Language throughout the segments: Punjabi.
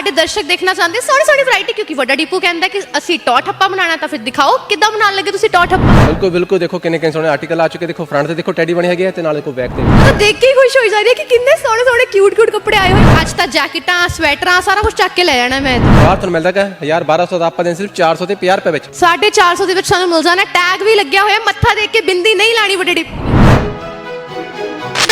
ਸਾਡੇ ਦਰਸ਼ਕ ਦੇਖਣਾ ਚਾਹੁੰਦੇ ਸੋਹਣੀ ਸੋਹਣੀ ਵੈਰਾਈਟੀ ਕਿਉਂਕਿ ਵੱਡਾ ਡੀਪੂ ਕਹਿੰਦਾ ਕਿ ਅਸੀਂ ਟੌ ਠੱਪਾ ਬਣਾਉਣਾ ਤਾਂ ਫਿਰ ਦਿਖਾਓ ਕਿੱਦਾਂ ਬਣਾਉਣ ਲੱਗੇ ਤੁਸੀਂ ਟੌ ਠੱਪਾ? ਬਿਲਕੁਲ ਬਿਲਕੁਲ ਦੇਖੋ ਕਿੰਨੇ ਕਿੰਨੇ ਸੋਹਣੇ ਆਰਟੀਕਲ ਆ ਚੁੱਕੇ ਦੇਖੋ ਫਰੰਟ ਤੇ ਦੇਖੋ ਟੈਡੀ ਬਣੇ ਹੈਗੇ ਆ ਤੇ ਨਾਲ ਦੇਖੋ ਬੈਕ ਤੇ ਤਾਂ ਦੇਖ ਕੇ ਹੀ ਖੁਸ਼ ਹੋਈ ਜਾ ਰਹੀ ਹੈ ਕਿ ਕਿੰਨੇ ਸੋਹਣੇ ਸੋਹਣੇ ਕਿਊਟ ਕਿਊਟ ਕੱਪੜੇ ਆਏ ਹੋਏ। ਅੱਜ ਤਾਂ ਜੈਕਟਾਂ ਸਵੈਟਰਾਂ ਸਾਰਾ ਕੁਝ ਚੱਕ ਕੇ ਲੈ ਜਾਣਾ ਮੈਂ ਬਾਹਰ ਤੁਹਾਨੂੰ ਮਿਲਦਾ ਕਿ 1000 1200 ਦਾ ਆਪਾਂ ਦੇ ਸਿਰਫ 400 ਤੇ 50 ਰੁਪਏ ਵਿੱਚ। 450 ਦੇ ਵਿੱਚ ਸਾਨੂੰ ਮਿਲ ਜਾਣਾ। ਟੈਗ ਵੀ ਲੱਗਿਆ ਹੋਇਆ ਮੱਥਾ ਦੇਖ ਕੇ ਬਿੰਦੀ ਨਹੀਂ ਲਾਣੀ ਵੱਡੇ ਡੀਪੂ।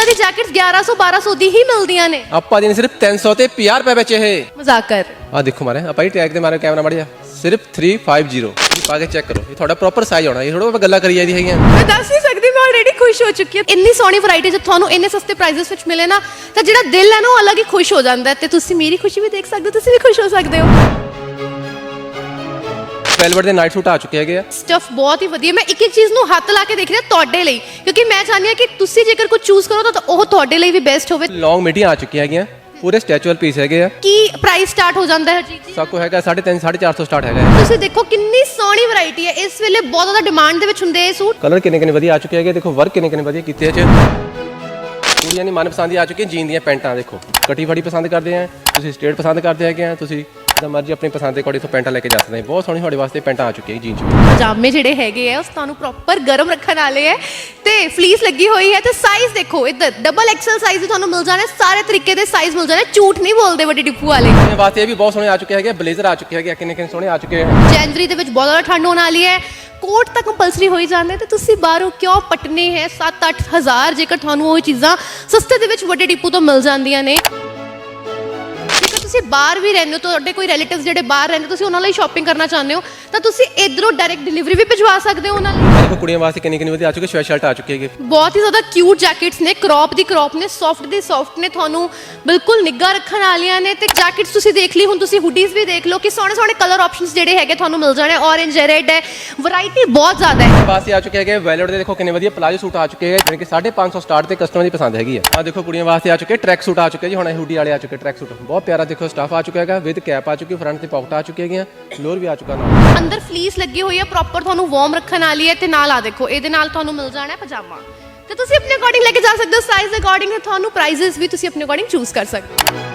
ਦੀ ਜੈਕਟਸ 1100 1200 ਦੀ ਹੀ ਮਿਲਦੀਆਂ ਨੇ। ਆਪਾਂ ਦੇ ਸਿਰਫ 300 ਤੇ 50 ਰੁਪਏ ਵਿੱਚ ਇਹ। ਮਜ਼ਾਕ ਕਰ ਆ ਦੇਖੋ ਮਾਰੇ ਆਪਾਂ ਹੀ ਟੈਗ ਤੇ ਮਾਰੇ ਕੈਮਰਾ ਮੜਿਆ ਸਿਰਫ 350 ਇਹ ਪਾ ਕੇ ਚੈੱਕ ਕਰੋ। ਇਹ ਤੁਹਾਡਾ ਪ੍ਰੋਪਰ ਸਾਈਜ਼ ਆਉਣਾ ਇਹ ਥੋੜਾ ਆਪਾਂ ਗੱਲਾਂ ਕਰੀ ਜਾਂਦੀ ਹੈਗੀਆਂ। ਮੈਂ ਦੱਸ ਨਹੀਂ ਸਕਦੀ ਮੈਂ ਆਲਰੇਡੀ ਖੁਸ਼ ਹੋ ਚੁੱਕੀ ਹਾਂ। ਇੰਨੀ ਸੋਹਣੀ ਵੈਰਾਈਟੀ ਜੇ ਤੁਹਾਨੂੰ ਇੰਨੇ ਸਸਤੇ ਪ੍ਰਾਈਸਸ ਵਿੱਚ ਮਿਲੇ ਨਾ ਤਾਂ ਜਿਹੜਾ ਦਿਲ ਹੈ ਨਾ ਉਹ ਅਲੱਗ ਹੀ ਖੁਸ਼ ਹੋ ਜਾਂਦਾ ਤੇ ਤੁਸੀਂ ਮੇਰੀ ਖੁਸ਼ੀ ਵੀ ਦੇਖ ਸਕਦੇ ਹੋ ਤੁਸੀਂ ਵੀ ਖੁਸ਼ ਹੋ ਸਕਦੇ ਹੋ। ਵੈਲਵਟ ਦੇ ਨਾਈਟ ਸੂਟ ਆ ਚੁੱਕੇ ਹੈਗੇ ਆ। ਸਟਫ ਬਹੁਤ ਹੀ ਵਧੀਆ। ਮੈਂ ਇੱਕ ਇੱਕ ਚੀਜ਼ ਨੂੰ ਹੱਥ ਲਾ ਕੇ ਦੇਖ ਰਹੀ ਹਾਂ ਤੁਹਾਡੇ ਲਈ ਕਿਉਂਕਿ ਮੈਂ ਚਾਹੁੰਦੀ ਹਾਂ ਕਿ ਤੁਸੀਂ ਜੇਕਰ ਕੁਝ ਚੂਜ਼ ਕਰੋ ਤਾਂ ਉਹ ਤੁਹਾਡੇ ਲਈ ਵੀ ਬੈਸਟ ਹੋਵੇ। ਲੌਂਗ ਮੀਡੀਆਂ ਆ ਚੁੱਕੀਆਂ ਹੈਗੀਆਂ ਪੂਰੇ ਸਟੈਚੂਅਲ ਪੀਸ ਹੈਗੇ ਆ। ਕੀ ਪ੍ਰਾਈਸ ਸਟਾਰਟ ਹੋ ਜਾਂਦਾ ਹੈ ਜੀ ਜੀ? ਸਭ ਕੋ ਹੈਗਾ 350 450 ਸਟਾਰਟ ਹੈਗਾ। ਹੈ। ਤੁਸੀਂ ਦੇਖੋ ਕਿੰਨੀ ਸੋਹਣੀ ਵੈਰਾਈਟੀ ਹੈ। ਇਸ ਵੇਲੇ ਬਹੁਤ ਜ਼ਿਆਦਾ ਡਿਮਾਂਡ ਦੇ ਵਿੱਚ ਹੁੰਦੇ ਇਹ ਸੂਟ। ਕਲਰ ਕਿੰਨੇ ਕਿੰਨੇ ਵਧੀਆ ਆ ਚੁੱਕੇ ਹੈਗੇ ਦੇਖੋ ਵਰਕ ਕਿੰਨੇ ਕਿੰਨੇ ਵਧੀਆ ਕੀਤੇ ਇਹ ਚ। ਕੁੜੀਆਂ ਦੀ ਮਨਪਸੰਦ ਦੀ ਆ ਚੁੱਕੀ ਜੀਨ ਦੀਆਂ ਪੈਂਟਾਂ ਦੇਖੋ। ਕਟੀ ਫੜੀ ਪਸੰਦ ਕਰਦੇ ਆ ਤੁਸੀਂ ਸਟ੍ਰੇਟ ਪਸੰਦ ਕਰਦੇ ਹੈਗੇ ਆ ਤੁਸੀਂ ਜਿੱਦਾਂ ਮਰਜ਼ੀ ਆਪਣੀ ਪਸੰਦ ਦੇ ਅਕੋਰਡਿੰਗ ਤੋਂ ਪੈਂਟਾਂ ਲੈ ਕੇ ਜਾ ਸਕਦੇ ਆ ਬਹੁਤ ਸੋਹਣੀ ਤੁਹਾਡੇ ਵਾਸਤੇ ਪੈਂਟਾਂ ਆ ਚੁੱਕੀਆਂ ਜੀਨ ਚ ਪਜਾਮੇ ਜਿਹੜੇ ਹੈਗੇ ਆ ਉਸ ਤੁਹਾਨੂੰ ਪ੍ਰੋਪਰ ਗਰਮ ਰੱਖਣ ਵਾਲੇ ਹੈ ਤੇ ਫਲੀਸ ਲੱਗੀ ਹੋਈ ਹੈ ਤੇ ਸਾਈਜ਼ ਦੇਖੋ ਇੱਧਰ ਡਬਲ ਐਕਸਲ ਸਾਈਜ਼ ਤੁਹਾਨੂੰ ਮਿਲ ਜਾਣਾ ਸਾਰੇ ਤਰੀਕੇ ਦੇ ਸਾਈਜ਼ ਮਿਲ ਜਾਣੇ ਝੂਠ ਨਹੀਂ ਬੋਲਦੇ ਵੱਡੇ ਡਿਪੂ ਵਾਲੇ। ਇਹ ਵਾਸਤੇ ਇਹ ਵੀ ਬਹੁਤ ਸੋਹਣੇ ਆ ਚੁੱਕੇ ਹੈਗੇ ਬਲੇਜ਼ਰ ਆ ਚੁੱਕੇ ਹੈਗੇ ਕਿੰਨੇ ਕਿੰਨੇ ਸੋਹਣੇ ਆ ਚੁੱਕੇ ਆ ਜਨਵਰੀ ਦੇ ਵਿੱਚ ਬਹੁਤ ਜ਼ਿਆਦਾ ਠੰਡ ਹੋਣ ਵਾਲੀ ਹੈ। ਕੋਟ ਤਾਂ ਕੰਪਲਸਰੀ ਹੋਈ ਜਾਂਦੇ ਤੇ ਤੁਸੀਂ ਬਾਹਰੋਂ ਕਿਉਂ ਪਟਨੇ ਹੈ? 7-8 ਹਜ਼ਾਰ ਜੇਕਰ ਤੁਹਾਨੂੰ ਉਹ ਚੀਜ਼ਾਂ ਸਸਤੇ ਦੇ ਵਿੱਚ ਵੱਡੇ ਡਿਪੂ ਤੋਂ ਮਿਲ ਜਾਂਦੀਆਂ ਨੇ। ਤੁਸੀਂ ਬਾਹਰ ਵੀ ਰਹਿੰਦੇ ਹੋ ਤੁਹਾਡੇ ਕੋਈ ਰਿਲੇਟਿਵਸ ਜਿਹੜੇ ਬਾਹਰ ਰਹਿੰਦੇ ਤੁਸੀਂ ਉਹਨਾਂ ਲਈ ਸ਼ਾਪਿੰਗ ਕਰਨਾ ਚਾਹੁੰਦੇ ਹੋ ਤਾਂ ਤੁਸੀਂ ਇਧਰੋਂ ਡਾਇਰੈਕਟ ਡਿਲੀਵਰੀ ਵੀ ਭਿਜਵਾ ਸਕਦੇ ਹੋ ਉਹਨਾਂ ਲਈ? ਦੇਖੋ ਕੁੜੀਆਂ ਵਾਸਤੇ ਕਿੰਨੇ ਕਿੰਨੇ ਵਧੀਆ ਆ ਚੁੱਕੇ ਸਵੈਟਸ਼ਰਟ ਆ ਚੁੱਕੇ ਹੈਗੇ। ਬਹੁਤ ਹੀ ਜ਼ਿਆਦਾ ਕਿਊਟ ਜੈਕਟਸ ਨੇ ਕ੍ਰੌਪ ਦੀ ਕ੍ਰੌਪ ਨੇ ਸੌਫਟ ਦੀ ਸੌਫਟ ਨੇ ਤੁਹਾਨੂੰ ਬਿਲਕੁਲ ਨਿੱਘਾ ਰੱਖਣ ਵਾਲੀਆਂ ਨੇ ਤੇ ਜੈਕਟਸ ਤੁਸੀਂ ਦੇਖ ਲਈ ਹੁਣ ਤੁਸੀਂ ਹੁਡੀਜ਼ ਵੀ ਦੇਖ ਲਓ ਕਿ ਸੋਹਣੇ ਸੋਹਣੇ ਕਲਰ ਆਪਸ਼ਨਸ ਜਿਹੜੇ ਹੈਗੇ ਤੁਹਾਨੂੰ ਮਿਲ ਜਾਣੇ ਔਰੇਂਜ ਹੈ ਰੈਡ ਹੈ ਵੈਰਾਈਟੀ ਬਹੁਤ ਜ਼ਿਆਦਾ ਹੈ। ਵਾਸਤੇ ਆ ਚੁੱਕੇ ਹੈਗੇ ਵੈਲਵਟ ਦੇ ਦੇਖੋ ਕਿੰਨੇ ਵਧੀਆ ਪਲਾਜੋ ਸੂਟ ਆ ਚੁੱਕੇ ਹੈਗੇ ਜਿਹੜੇ ਕਿ 550 ਸਟਾਰਟ ਤੇ ਕਸਟਮਰ ਦੀ ਪਸੰਦ ਹੈਗੀ ਆ। ਆ ਦੇਖੋ ਕੁੜੀਆਂ ਵਾਸਤੇ ਆ ਚੁੱਕੇ ਟਰੈਕ ਸੂਟ ਆ ਚੁੱਕੇ ਜੀ ਹੁਣ ਇਹ ਹੁੱਡੀ ਵਾਲੇ ਆ ਚੁੱਕੇ ਟਰੈਕ ਸੂਟ ਬਹੁਤ ਪਿਆਰਾ ਦੇਖੋ ਸਟਾਫ ਆ ਚੁੱਕਾ ਹੈਗਾ ਵਿਦ ਕੈਪ ਆ ਚੁੱਕੀ ਫਰੰਟ ਤੇ ਪਾਕਟ ਆ ਚੁੱਕੀ ਹੈਗੀਆਂ ਲੋਅਰ ਵੀ ਆ ਚੁੱਕਾ ਨਾਲ। ਅੰਦਰ ਫਲੀਸ ਲੱਗੀ ਹੋਈ ਹੈ ਪ੍ਰੋਪਰ ਤੁਹਾਨੂੰ ਵਾਰਮ ਰੱਖਣ ਵਾਲੀ ਹੈ ਤੇ ਨਾਲ ਆ ਦੇਖੋ, ਇਹਦੇ ਨਾਲ ਤੁਹਾਨੂੰ ਮਿਲ ਜਾਣਾ ਹੈ ਪਜਾਮਾ। ਤੇ ਤੁਸੀਂ ਆਪਣੇ ਅਕੋਰਡਿੰਗ ਲੈ ਕੇ ਜਾ ਸਕਦੇ ਹੋ ਸਾਈਜ਼ ਦੇ ਅਕੋਰਡਿੰਗ ਤੁਹਾਨੂੰ ਪ੍ਰਾਈजेस ਵੀ ਤੁਸੀਂ ਆਪਣੇ ਅਕੋਰਡਿੰਗ ਚੂਜ਼ ਕਰ ਸਕਦੇ ਹੋ।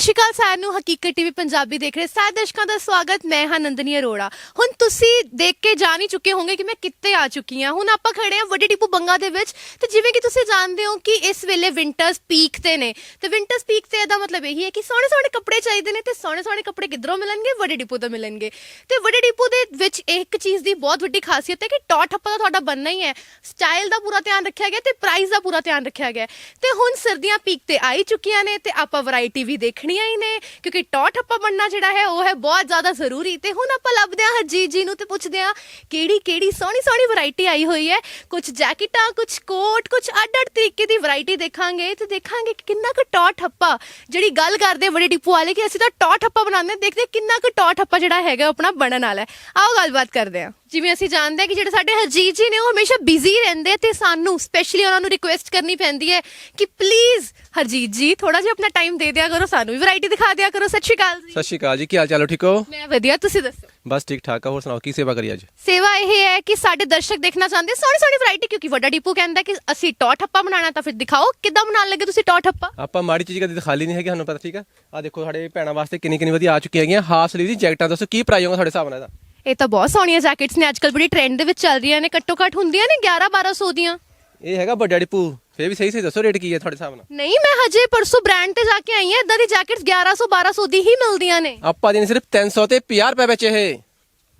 ਸ਼੍ਰੀ ਅਕਾਲ ਸਾਰਿਆਂ ਨੂੰ। ਹਕੀਕਤ ਟੀਵੀ ਪੰਜਾਬੀ ਦੇਖ ਰਹੇ ਸਾਰੇ ਦਰਸ਼ਕਾਂ ਦਾ ਸਵਾਗਤ। ਮੈਂ ਹਾਂ ਨੰਦਨੀ ਅਰੋੜਾ। ਹੁਣ ਤੁਸੀਂ ਦੇਖ ਕੇ ਜਾਣ ਹੀ ਚੁੱਕੇ ਹੋਵੋਗੇ ਕਿ ਮੈਂ ਕਿੱਥੇ ਆ ਚੁੱਕੀ ਹਾਂ। ਹੁਣ ਆਪਾਂ ਖੜੇ ਹਾਂ ਵੱਡੇ ਡਿਪੂ ਬੰਗਾ ਦੇ ਵਿੱਚ। ਤੇ ਜਿਵੇਂ ਕਿ ਤੁਸੀਂ ਜਾਣਦੇ ਹੋ ਕਿ ਇਸ ਵੇਲੇ ਵਿੰਟਰਸ ਪੀਕ ਤੇ ਨੇ। ਤੇ ਵਿੰਟਰਸ ਪੀਕ ਤੇ ਇਹਦਾ ਮਤਲਬ ਇਹੀ ਹੈ ਕਿ ਸੋਹਣੇ ਸੋਹਣੇ ਕੱਪੜੇ ਚਾਹੀਦੇ ਨੇ ਤੇ ਸੋਹਣੇ ਸੋਹਣੇ ਕੱਪੜੇ ਕਿੱਧਰੋਂ ਮਿਲਣਗੇ? ਵੱਡੇ ਡਿਪੂ ਤੋਂ ਮਿਲਣਗੇ। ਤੇ ਵੱਡੇ ਡਿਪੂ ਦੇ ਵਿੱਚ ਇੱਕ ਚੀਜ਼ ਦੀ ਬਹੁਤ ਵੱਡੀ ਖਾਸੀਅਤ ਹੈ ਕਿ ਟੌ ਠੱਪਾ ਤਾਂ ਤੁਹਾਡਾ ਬੰਨਾ ਹੀ ਹੈ। ਸਟਾਈਲ ਦਾ ਪੂਰਾ ਧਿਆਨ ਰੱਖਿਆ ਗਿਆ ਤੇ ਪ੍ਰਾਈਸ ਦਾ ਪੂਰਾ ਧਿਆਨ ਰੱਖਿਆ ਗਿਆ। ਤੇ ਹੁਣ ਸਰਦੀਆਂ ਪੀਕ ਤੇ ਆਈ ਚੁੱਕੀਆਂ ਨੇ ਤੇ ਆਪਾਂ ਵੈਰਾਈਟੀ ਵੀ ਦੇਖਣੀ ਦੇਖਣੀਆਂ ਹੀ ਨੇ ਕਿਉਂਕਿ ਟੌ ਠੱਪਾ ਬਣਨਾ ਜਿਹੜਾ ਹੈ ਉਹ ਹੈ ਬਹੁਤ ਜ਼ਿਆਦਾ ਜ਼ਰੂਰੀ। ਤੇ ਹੁਣ ਆਪਾਂ ਲੱਭਦੇ ਹਾਂ ਹਰਜੀਤ ਜੀ ਨੂੰ ਤੇ ਪੁੱਛਦੇ ਹਾਂ ਕਿਹੜੀ ਕਿਹੜੀ ਸੋਹਣੀ ਸੋਹਣੀ ਵੈਰਾਈਟੀ ਆਈ ਹੋਈ ਹੈ। ਕੁਝ ਜੈਕਟਾਂ ਕੁਝ ਕੋਟ ਕੁਝ ਅੱਡ-ਅੱਡ ਤਰੀਕੇ ਦੀ ਵੈਰਾਈਟੀ ਦੇਖਾਂਗੇ ਤੇ ਦੇਖਾਂਗੇ ਕਿ ਕਿੰਨਾ ਕੁ ਟੌ ਠੱਪਾ ਜਿਹੜੀ ਗੱਲ ਕਰਦੇ ਬੜੇ ਡਿਪੂ ਵਾਲੇ ਕਿ ਅਸੀਂ ਤਾਂ ਟੌ ਠੱਪਾ ਬਣਾਉਂਦੇ ਹਾਂ, ਦੇਖਦੇ ਹਾਂ ਕਿੰਨਾ ਕੁ ਟੌ ਠੱਪਾ ਜਿਹੜਾ ਹੈਗਾ ਉਹ ਆਪਣਾ ਬਣਨ ਵਾਲਾ ਹੈ। ਆਓ ਗੱਲਬਾਤ ਕਰਦੇ ਹਾਂ। ਜਿਵੇਂ ਅਸੀਂ ਜਾਣਦੇ ਹਾਂ ਕਿ ਜਿਹੜੇ ਸਾਡੇ ਹਰਜੀਤ ਜੀ ਨੇ ਉਹ ਹਮੇਸ਼ਾ ਬਿਜ਼ੀ ਰਹਿੰਦੇ ਤੇ ਸਾਨੂੰ ਸਪੈਸ਼ਲੀ ਉਹਨਾਂ ਨੂੰ ਰਿਕੁਐਸਟ ਕਰਨੀ ਪੈਂਦੀ ਹੈ ਕਿ ਪਲੀਜ਼ ਹਰਜੀਤ ਜੀ ਥੋੜਾ ਜਿਹਾ ਆਪਣਾ ਟਾਈਮ ਦੇ ਦਿਆ ਕਰੋ ਸਾਨੂੰ ਵੀ ਵੈਰਾਈਟੀ ਦਿਖਾ ਦਿਆ ਕਰੋ ਸਤਿ ਸ਼੍ਰੀ ਅਕਾਲ ਜੀ। ਸਤਿ ਸ਼੍ਰੀ ਅਕਾਲ ਜੀ ਕੀ ਹਾਲ ਚਾਲ ਹੋ ਠੀਕ ਹੋ? ਮੈਂ ਵਧੀਆ ਤੁਸੀਂ ਦੱਸੋ? ਬਸ ਠੀਕ ਠਾਕ ਆ ਹੋਰ ਸੁਣਾਓ ਕੀ ਸੇਵਾ ਕਰੀ ਅੱਜ? ਸੇਵਾ ਇਹ ਹੈ ਕਿ ਸਾਡੇ ਦਰਸ਼ਕ ਦੇਖਣਾ ਚਾਹੁੰਦੇ ਸੋਹਣੀ ਸੋਹਣੀ ਵੈਰਾਈਟੀ ਕਿਉਂਕਿ ਵੱਡਾ ਡਿਪੂ ਕਹਿੰਦਾ ਕਿ ਅਸੀਂ ਟੌ ਠੱਪਾ ਬਣਾਉਣਾ ਤਾਂ ਫਿਰ ਦਿਖਾਓ ਕਿੱਦਾਂ ਬਣਾਉਣ ਲੱਗੇ ਤੁਸੀਂ ਟੌ ਠੱਪਾ? ਆਪਾਂ ਮਾੜੀ ਚੀਜ਼ ਕਦੇ ਖਾਲੀ ਨਹੀਂ ਹੈਗੀ ਸਾਨੂੰ ਪਤਾ ਠੀਕ ਆ? ਆ ਦੇਖੋ ਸਾਡੇ ਭੈਣਾਂ ਵਾਸਤੇ ਕਿੰਨੀ ਕਿੰਨੀ ਵਧੀਆ ਆ ਚੁੱਕੀਆਂ ਹੈਗੀਆਂ ਹਾਫ ਸਲੀਵ ਦੀ ਜੈਕਟਾਂ ਦੱਸੋ ਕੀ ਪ੍ਰਾਈਸ ਹੋਗਾ ਤੁਹਾਡੇ ਹਿਸਾਬ ਨਾਲ ਇਹਦਾ? ਇਹ ਤਾਂ ਬਹੁਤ ਸੋਹਣੀਆਂ ਜੈਕਟਸ ਨੇ ਅੱਜਕੱਲ ਬੜੀ ਟ੍ਰੈਂਡ ਦੇ ਵਿੱਚ ਚੱਲ ਰਹੀਆਂ ਨੇ ਘੱਟੋ ਘੱਟ ਹੁੰਦੀਆਂ ਨੇ 11 1200 ਦੀਆਂ। ਇਹ ਹੈਗਾ ਵੱਡਾ ਡਿਪੂ। ਫੇਰ ਵੀ ਸਹੀ ਸਹੀ ਦੱਸੋ ਰੇਟ ਕੀ ਹੈ ਤੁਹਾਡੇ ਹਿਸਾਬ ਨਾਲ? ਨਹੀਂ ਮੈਂ ਹਜੇ ਪਰਸੋਂ ਬ੍ਰਾਂਡ ਤੇ ਜਾ ਕੇ ਆਈ ਹਾਂ ਇਦਾਂ ਦੀ ਜੈਕਟਸ 1100 1200 ਦੀ ਹੀ ਮਿਲਦੀਆਂ ਨੇ। ਆਪਾਂ ਦੇਣੇ ਸਿਰਫ 300 ਤੇ 50 ਰੁਪਏ ਵਿੱਚ ਇਹ।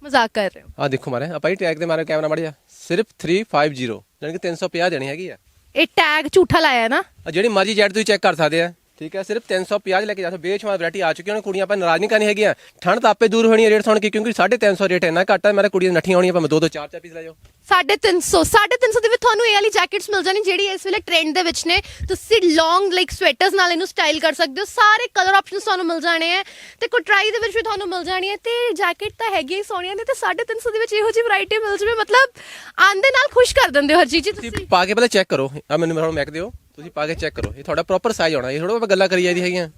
ਮਜ਼ਾਕ ਕਰ ਰਹੇ ਹੋ। ਆ ਦੇਖੋ ਮਾਰੇ ਆਪਾਂ ਹੀ ਟੈਗ ਤੇ ਮਾਰੇ ਕੈਮਰਾ ਮੜਿਆ। ਸਿਰਫ 350 ਯਾਨੀ ਕਿ 350 ਦੇਣੀ ਹੈਗੀ ਆ। ਇਹ ਟੈਗ ਝੂਠਾ ਲਾਇਆ ਨਾ। ਆ ਜਿਹੜੀ ਮਰਜ਼ੀ ਜੈਟ ਤੁਸੀਂ ਚੈੱਕ ਕਰ ਸਕਦੇ ਆ। ਠੀਕ ਹੈ ਸਿਰਫ 350 ਲੈ ਕੇ ਜਾ ਸਕਦੇ ਬੇਸ਼ੁਮਾਰ ਵੈਰਾਈਟੀ ਆ ਚੁੱਕੀ ਉਹਨਾਂ ਕੁੜੀਆਂ ਆਪਾਂ ਨਾਰਾਜ਼ ਨਹੀਂ ਕਰਨੀ ਹੈਗੀਆਂ। ਠੰਡ ਤਾਂ ਆਪੇ ਦੂਰ ਹੋਣੀ ਹੈ ਰੇਟ ਸੁਣ ਕੇ ਕਿਉਂਕਿ 350 ਰੇਟ ਇੰਨਾ ਘੱਟ ਹੈ ਮੇਰੇ ਕੁੜੀਆਂ ਨੱਠੀਆਂ ਹੋਣੀਆਂ ਭਾਵੇਂ ਦੋ ਦੋ ਚਾਰ ਚਾਰ ਪੀਸ ਲੈ ਜਾਓ 350 350 ਦੇ ਵਿੱਚ ਤੁਹਾਨੂੰ ਇਹ ਵਾਲੀ ਜੈਕਟਸ ਮਿਲ ਜਾਣੀ ਜਿਹੜੀ ਇਸ ਵੇਲੇ ਟ੍ਰੈਂਡ ਦੇ ਵਿੱਚ ਨੇ। ਤੁਸੀਂ ਲੌਂਗ ਲਾਈਕ ਸਵੈਟਰਸ ਨਾਲ ਇਹਨੂੰ ਸਟਾਈਲ ਕਰ ਸਕਦੇ ਹੋ। ਸਾਰੇ ਕਲਰ ਆਪਸ਼ਨਸ ਤੁਹਾਨੂੰ ਮਿਲ ਜਾਣੇ ਆ। ਤੇ ਕੋਟਰਾਈ ਦੇ ਵਿੱਚ ਵੀ ਤੁਹਾਨੂੰ ਮਿਲ ਜਾਣੀ ਹੈ ਤੇ ਜੈਕਟ ਤਾਂ ਹੈਗੀ ਹੀ ਸੋਹਣੀਆਂ ਨੇ ਤੇ 350 ਦੇ ਵਿੱਚ ਇਹੋ ਜਿਹੀ ਵੈਰਾਈਟੀ ਮਿਲ ਜਵੇ। ਮਤਲਬ ਆਂਦੇ ਨਾਲ ਖੁਸ਼ ਕਰ ਦਿੰਦੇ ਹੋ ਹਰਜੀਤ ਜੀ ਤੁਸੀਂ ਤੁਸੀਂ। ਪਾ ਕੇ ਪਹਿਲਾਂ ਚੈੱਕ ਕਰੋ। ਆ ਮੈਨੂੰ ਹੁਣ ਮੈਕ ਦਿਓ। ਤੁਸੀਂ ਪਾ ਕੇ ਚੈੱਕ ਕਰੋ। ਇਹ ਤੁਹਾਡਾ ਪ੍ਰੋਪਰ ਸਾਈਜ਼ ਆਉਣਾ ਇਹ ਥੋੜਾ ਆਪਾਂ ਗੱਲਾਂ ਕਰੀ ਜਾਂਦੀ ਹੈਗੀਆਂ।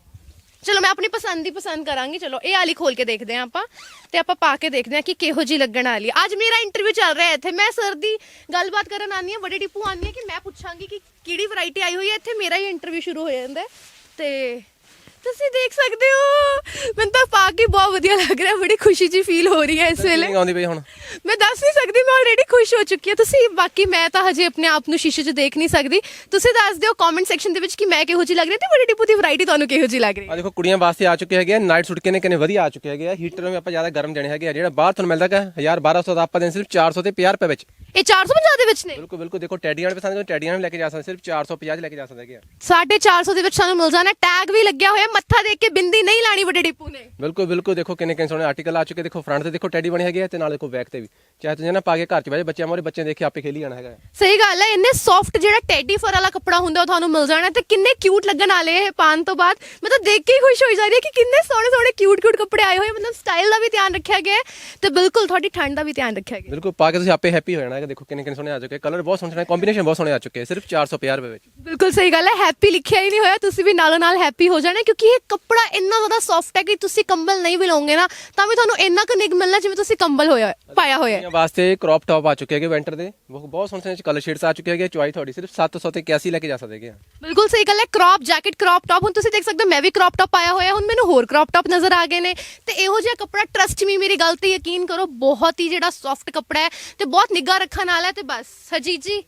ਚਲੋ, ਮੈਂ ਆਪਣੀ ਪਸੰਦ ਦੀ ਪਸੰਦ ਕਰਾਂਗੀ। ਚਲੋ, ਇਹ ਵਾਲੀ ਖੋਲ ਕੇ ਦੇਖਦੇ ਹਾਂ ਆਪਾਂ। ਤੇ ਆਪਾਂ ਪਾ ਕੇ ਦੇਖਦੇ ਹਾਂ ਕਿ ਕਿਹੋ ਜੀ ਲੱਗਣ ਵਾਲੀ ਆ। ਅੱਜ ਮੇਰਾ ਇੰਟਰਵਿਊ ਚੱਲ ਰਿਹਾ ਹੈ ਇੱਥੇ। ਮੈਂ ਸਰ ਦੀ ਗੱਲਬਾਤ ਕਰਨ ਆਨੀ ਹਾਂ ਵੱਡੇ ਡਿਪੂ ਆਨੀ ਹਾਂ ਕਿ ਮੈਂ ਪੁੱਛਾਂਗੀ ਕਿ ਕਿਹੜੀ ਵੈਰਾਈਟੀ ਆਈ ਹੋਈ ਹੈ। ਇੱਥੇ ਮੇਰਾ ਹੀ ਇੰਟਰਵਿਊ ਸ਼ੁਰੂ ਹੋ ਜਾਂਦਾ ਹੈ। ਤੇ ਤੁਸੀਂ ਦੇਖ ਸਕਦੇ ਹੋ। ਮੈਨੂੰ ਤਾਂ ਪਾ ਕੇ ਬਹੁਤ ਵਧੀਆ ਲੱਗ ਰਿਹਾ ਬੜੀ ਖੁਸ਼ੀ ਜੀ ਫੀਲ ਹੋ ਰਹੀ ਹੈ ਇਸ ਵੇਲੇ। ਫੀਲਿੰਗ ਆਉਂਦੀ ਪਈ ਹੁਣ। ਮੈਂ ਦੱਸ ਨਹੀਂ ਸਕਦੀ ਮੈਂ ਆਲਰੇਡੀ ਖੁਸ਼ ਹੋ ਚੁੱਕੀ ਹਾਂ। ਤੁਸੀਂ ਬਾਕੀ ਮੈਂ ਤਾਂ ਹਜੇ ਆਪਣੇ ਆਪ ਨੂੰ ਸ਼ੀਸ਼ੇ 'ਚ ਦੇਖ ਨਹੀਂ ਸਕਦੀ। ਤੁਸੀਂ ਦੱਸ ਦਿਓ ਕਮੈਂਟ ਸੈਕਸ਼ਨ ਦੇ ਵਿੱਚ ਕਿ ਮੈਂ ਕਿਹੋ ਜਿਹੀ ਲੱਗ ਰਹੀ ਤੇ ਬੜੀ ਟਿਪੂ ਦੀ ਵੈਰਾਈਟੀ ਤੁਹਾਨੂੰ ਕਿਹੋ ਜਿਹੀ ਲੱਗ ਰਹੀ ਆ ਦੇਖੋ ਕੁੜੀਆਂ ਵਾਸਤੇ ਆ ਚੁੱਕੇ ਹੈਗੇ ਆ। ਨਾਈਟ ਸੂਟ ਕਿੰਨੇ ਕਿੰਨੇ ਵਧੀਆ ਆ ਚੁੱਕੇ ਹੈਗੇ ਆ। ਹੀਟਰ ਵਿੱਚ ਆਪਾਂ ਜ਼ਿਆਦਾ ਗਰਮ ਦੇਣੇ ਹੈਗੇ ਆ। ਜਿਹੜਾ ਬਾਹਰ ਤੁਹਾਨੂੰ ਮਿਲਦਾ ਹੈਗਾ 1000 1200 ਦਾ ਆਪਾਂ ਦੇਣ ਸਿਰਫ 400 ਤੇ 50 ਰੁਪਏ ਵਿੱਚ। ਇਹ 450 ਦੇ ਵਿੱਚ ਨੇ? ਬਿਲਕੁਲ ਬਿਲਕੁਲ। ਦੇਖੋ ਟੈਡੀਆਂ ਵਾਲੇ ਪਸੰਦ ਕਰੋ ਟੈਡੀਆਂ ਵੀ ਲੈ ਕੇ ਜਾ ਸਕਦੇ ਸਿਰਫ 450 ਚ ਲੈ ਕੇ ਜਾ ਸਕਦੇ ਹੈਗੇ ਆ। 450 ਦੇ ਵਿੱਚ ਸਾਨੂੰ ਮਿਲ ਜਾਣਾ। ਟੈਗ ਵੀ ਲੱਗਿਆ ਹੋਇਆ। ਮੱਥਾ ਦੇਖ ਕੇ ਬਿੰਦੀ ਨਹੀਂ ਲਾਣੀ ਵੱਡੇ ਡਿਪੂ ਨੇ। ਬਿਲਕੁਲ ਬਿਲਕੁਲ। ਦੇਖੋ ਕਿੰਨੇ ਕਿੰਨੇ ਸੋਹਣੇ ਆਰਟੀਕਲ ਆ ਚੁੱਕੇ। ਦੇਖੋ ਫਰੰਟ ਤੇ ਦੇਖੋ ਟੈਡੀ ਬਣੇ ਹੈਗੇ ਆ ਤੇ ਨਾਲ ਦੇਖੋ ਬੈਕ ਤੇ ਵੀ। ਚਾਹੇ ਤੁਸੀਂ ਨਾ ਪਾ ਕੇ ਘਰ ਚ ਬੈਠੇ ਬੱਚਿਆਂ ਮੋਰੇ ਬੱਚੇ ਦੇਖੇ ਆਪੇ ਖੇਲੀ ਜਾਣਾ ਹੈਗਾ। ਸਹੀ ਗੱਲ ਹੈ ਇੰਨੇ ਸੌਫਟ ਜਿਹੜਾ ਟੈਡੀ ਫਰ ਵਾਲਾ ਕੱਪੜਾ ਹੁੰਦਾ ਉਹ ਤੁਹਾਨੂੰ ਮਿਲ ਜਾਣਾ ਤੇ ਕਿੰਨੇ ਕਿਊਟ ਲੱਗਣ ਵਾਲੇ ਇਹ ਪਾਣ ਤੋਂ ਬਾਅਦ। ਮੈਂ ਤਾਂ ਦੇਖ ਕੇ ਹੀ ਖੁਸ਼ ਹੋਈ ਜਾ ਰਹੀ ਹਾਂ ਕਿ ਕਿੰਨੇ ਸੋਹਣੇ ਸੋਹਣੇ ਕਿਊਟ ਕਿਊਟ ਕੱਪੜੇ ਆਏ ਹੋਏ ਮਤਲਬ ਸਟਾਈਲ ਦਾ ਵੀ ਧਿਆਨ ਰੱਖਿਆ ਗਿਆ ਤੇ ਬਿਲਕੁਲ ਤੁਹਾਡੀ ਠੰਡ ਦਾ ਵੀ ਧਿਆਨ ਰੱਖਿਆ ਗਿਆ ਬਿਲਕੁਲ ਪਾ ਕੇ ਤੁਸੀਂ ਆਪੇ ਹੈਪੀ ਹੋ ਜਾਣਾ ਹੈਗਾ। ਦੇਖੋ ਕਿੰਨੇ ਕਿੰਨੇ ਸੋਹਣੇ ਆ ਚੁੱਕੇ। ਕਲਰ ਬਹੁਤ ਸੋਹਣੇ ਕੰਬੀਨੇਸ਼ਨ ਬਹੁਤ ਸੋਹਣੇ ਆ ਚੁੱਕੇ। ਸਿਰਫ 450 ਰੁਪਏ ਵਿੱਚ। ਬਿਲਕੁਲ ਸਹੀ ਗੱਲ ਹੈ ਹੈਪੀ ਲਿਖਿਆ ਹੀ ਨਹੀਂ ਹੋਇਆ। ਤੁਸੀਂ ਵੀ ਨਾਲੋਂ ਨਾਲ ਹੈਪੀ ਹੋ ਜਾਣਾ ਕਿਉਂਕਿ ਇਹ ਕੱਪੜਾ ਇੰਨਾ ਜ਼ਿਆਦਾ ਸੌਫਟ ਹੈ ਕਿ ਤੁਸੀਂ ਕੰਬਲ ਨਹੀਂ ਵੀ ਲਓਗੇ ਨਾ ਤਾਂ ਵੀ ਤੁਹਾਨੂੰ ਇੰਨਾ ਕੁ ਨਿੱਘ ਮਿਲਣਾ ਜਿਵੇਂ ਤੁਸੀਂ ਕੰਬਲ ਹੋਇਆ ਪਾਇਆ ਹੋਇਆ ਹੈ। ਵਾਸਤੇ ਕ੍ਰੌਪ ਟੌਪ ਆ ਚੁੱਕੇ ਹੈਗੇ ਵਿੰਟਰ ਦੇ। ਬਹੁਤ ਬਹੁਤ ਸੋਹਣੇ ਸੋਹਣੇ ਕਲਰ ਸ਼ੇਡਸ ਆ ਚੁੱਕੇ ਹੈਗੇ ਚੁਆਈ ਤੁਹਾਡੀ ਸਿਰਫ 700 ਤੇ 81 ਲੈ ਕੇ ਜਾ ਸਕਦੇ ਹੈਗੇ ਆ। ਬਿਲਕੁਲ ਸਹੀ ਗੱਲ ਹੈ ਕ੍ਰੌਪ ਜੈਕਟ ਕ੍ਰੌਪ ਟਾਪ ਹੁਣ ਤੁਸੀਂ ਦੇਖ ਸਕਦੇ ਹੋ ਮੈਂ ਵੀ ਕ੍ਰੌਪ ਟਾਪ ਪਾਇਆ ਹੋਇਆ ਹੁਣ ਮੈਨੂੰ ਹੋਰ ਕ੍ਰੌਪ ਟਾਪ ਨਜ਼ਰ ਆ ਗਏ ਨੇ। ਤੇ ਇਹੋ ਜਿਹਾ ਕੱਪੜਾ ਟਰਸਟ ਮੀ ਮੇਰੀ ਗੱਲ ਤੇ ਯਕੀਨ ਕਰੋ ਬਹੁਤ ਹੀ ਜਿਹੜਾ ਸੌਫਟ ਕੱਪੜਾ ਹੈ ਤੇ ਬਹੁਤ ਨਿੱਘਾ ਰੱਖਣ ਵਾਲਾ ਹੈ ਤੇ ਬਸ ਹਰਜੀਤ ਜੀ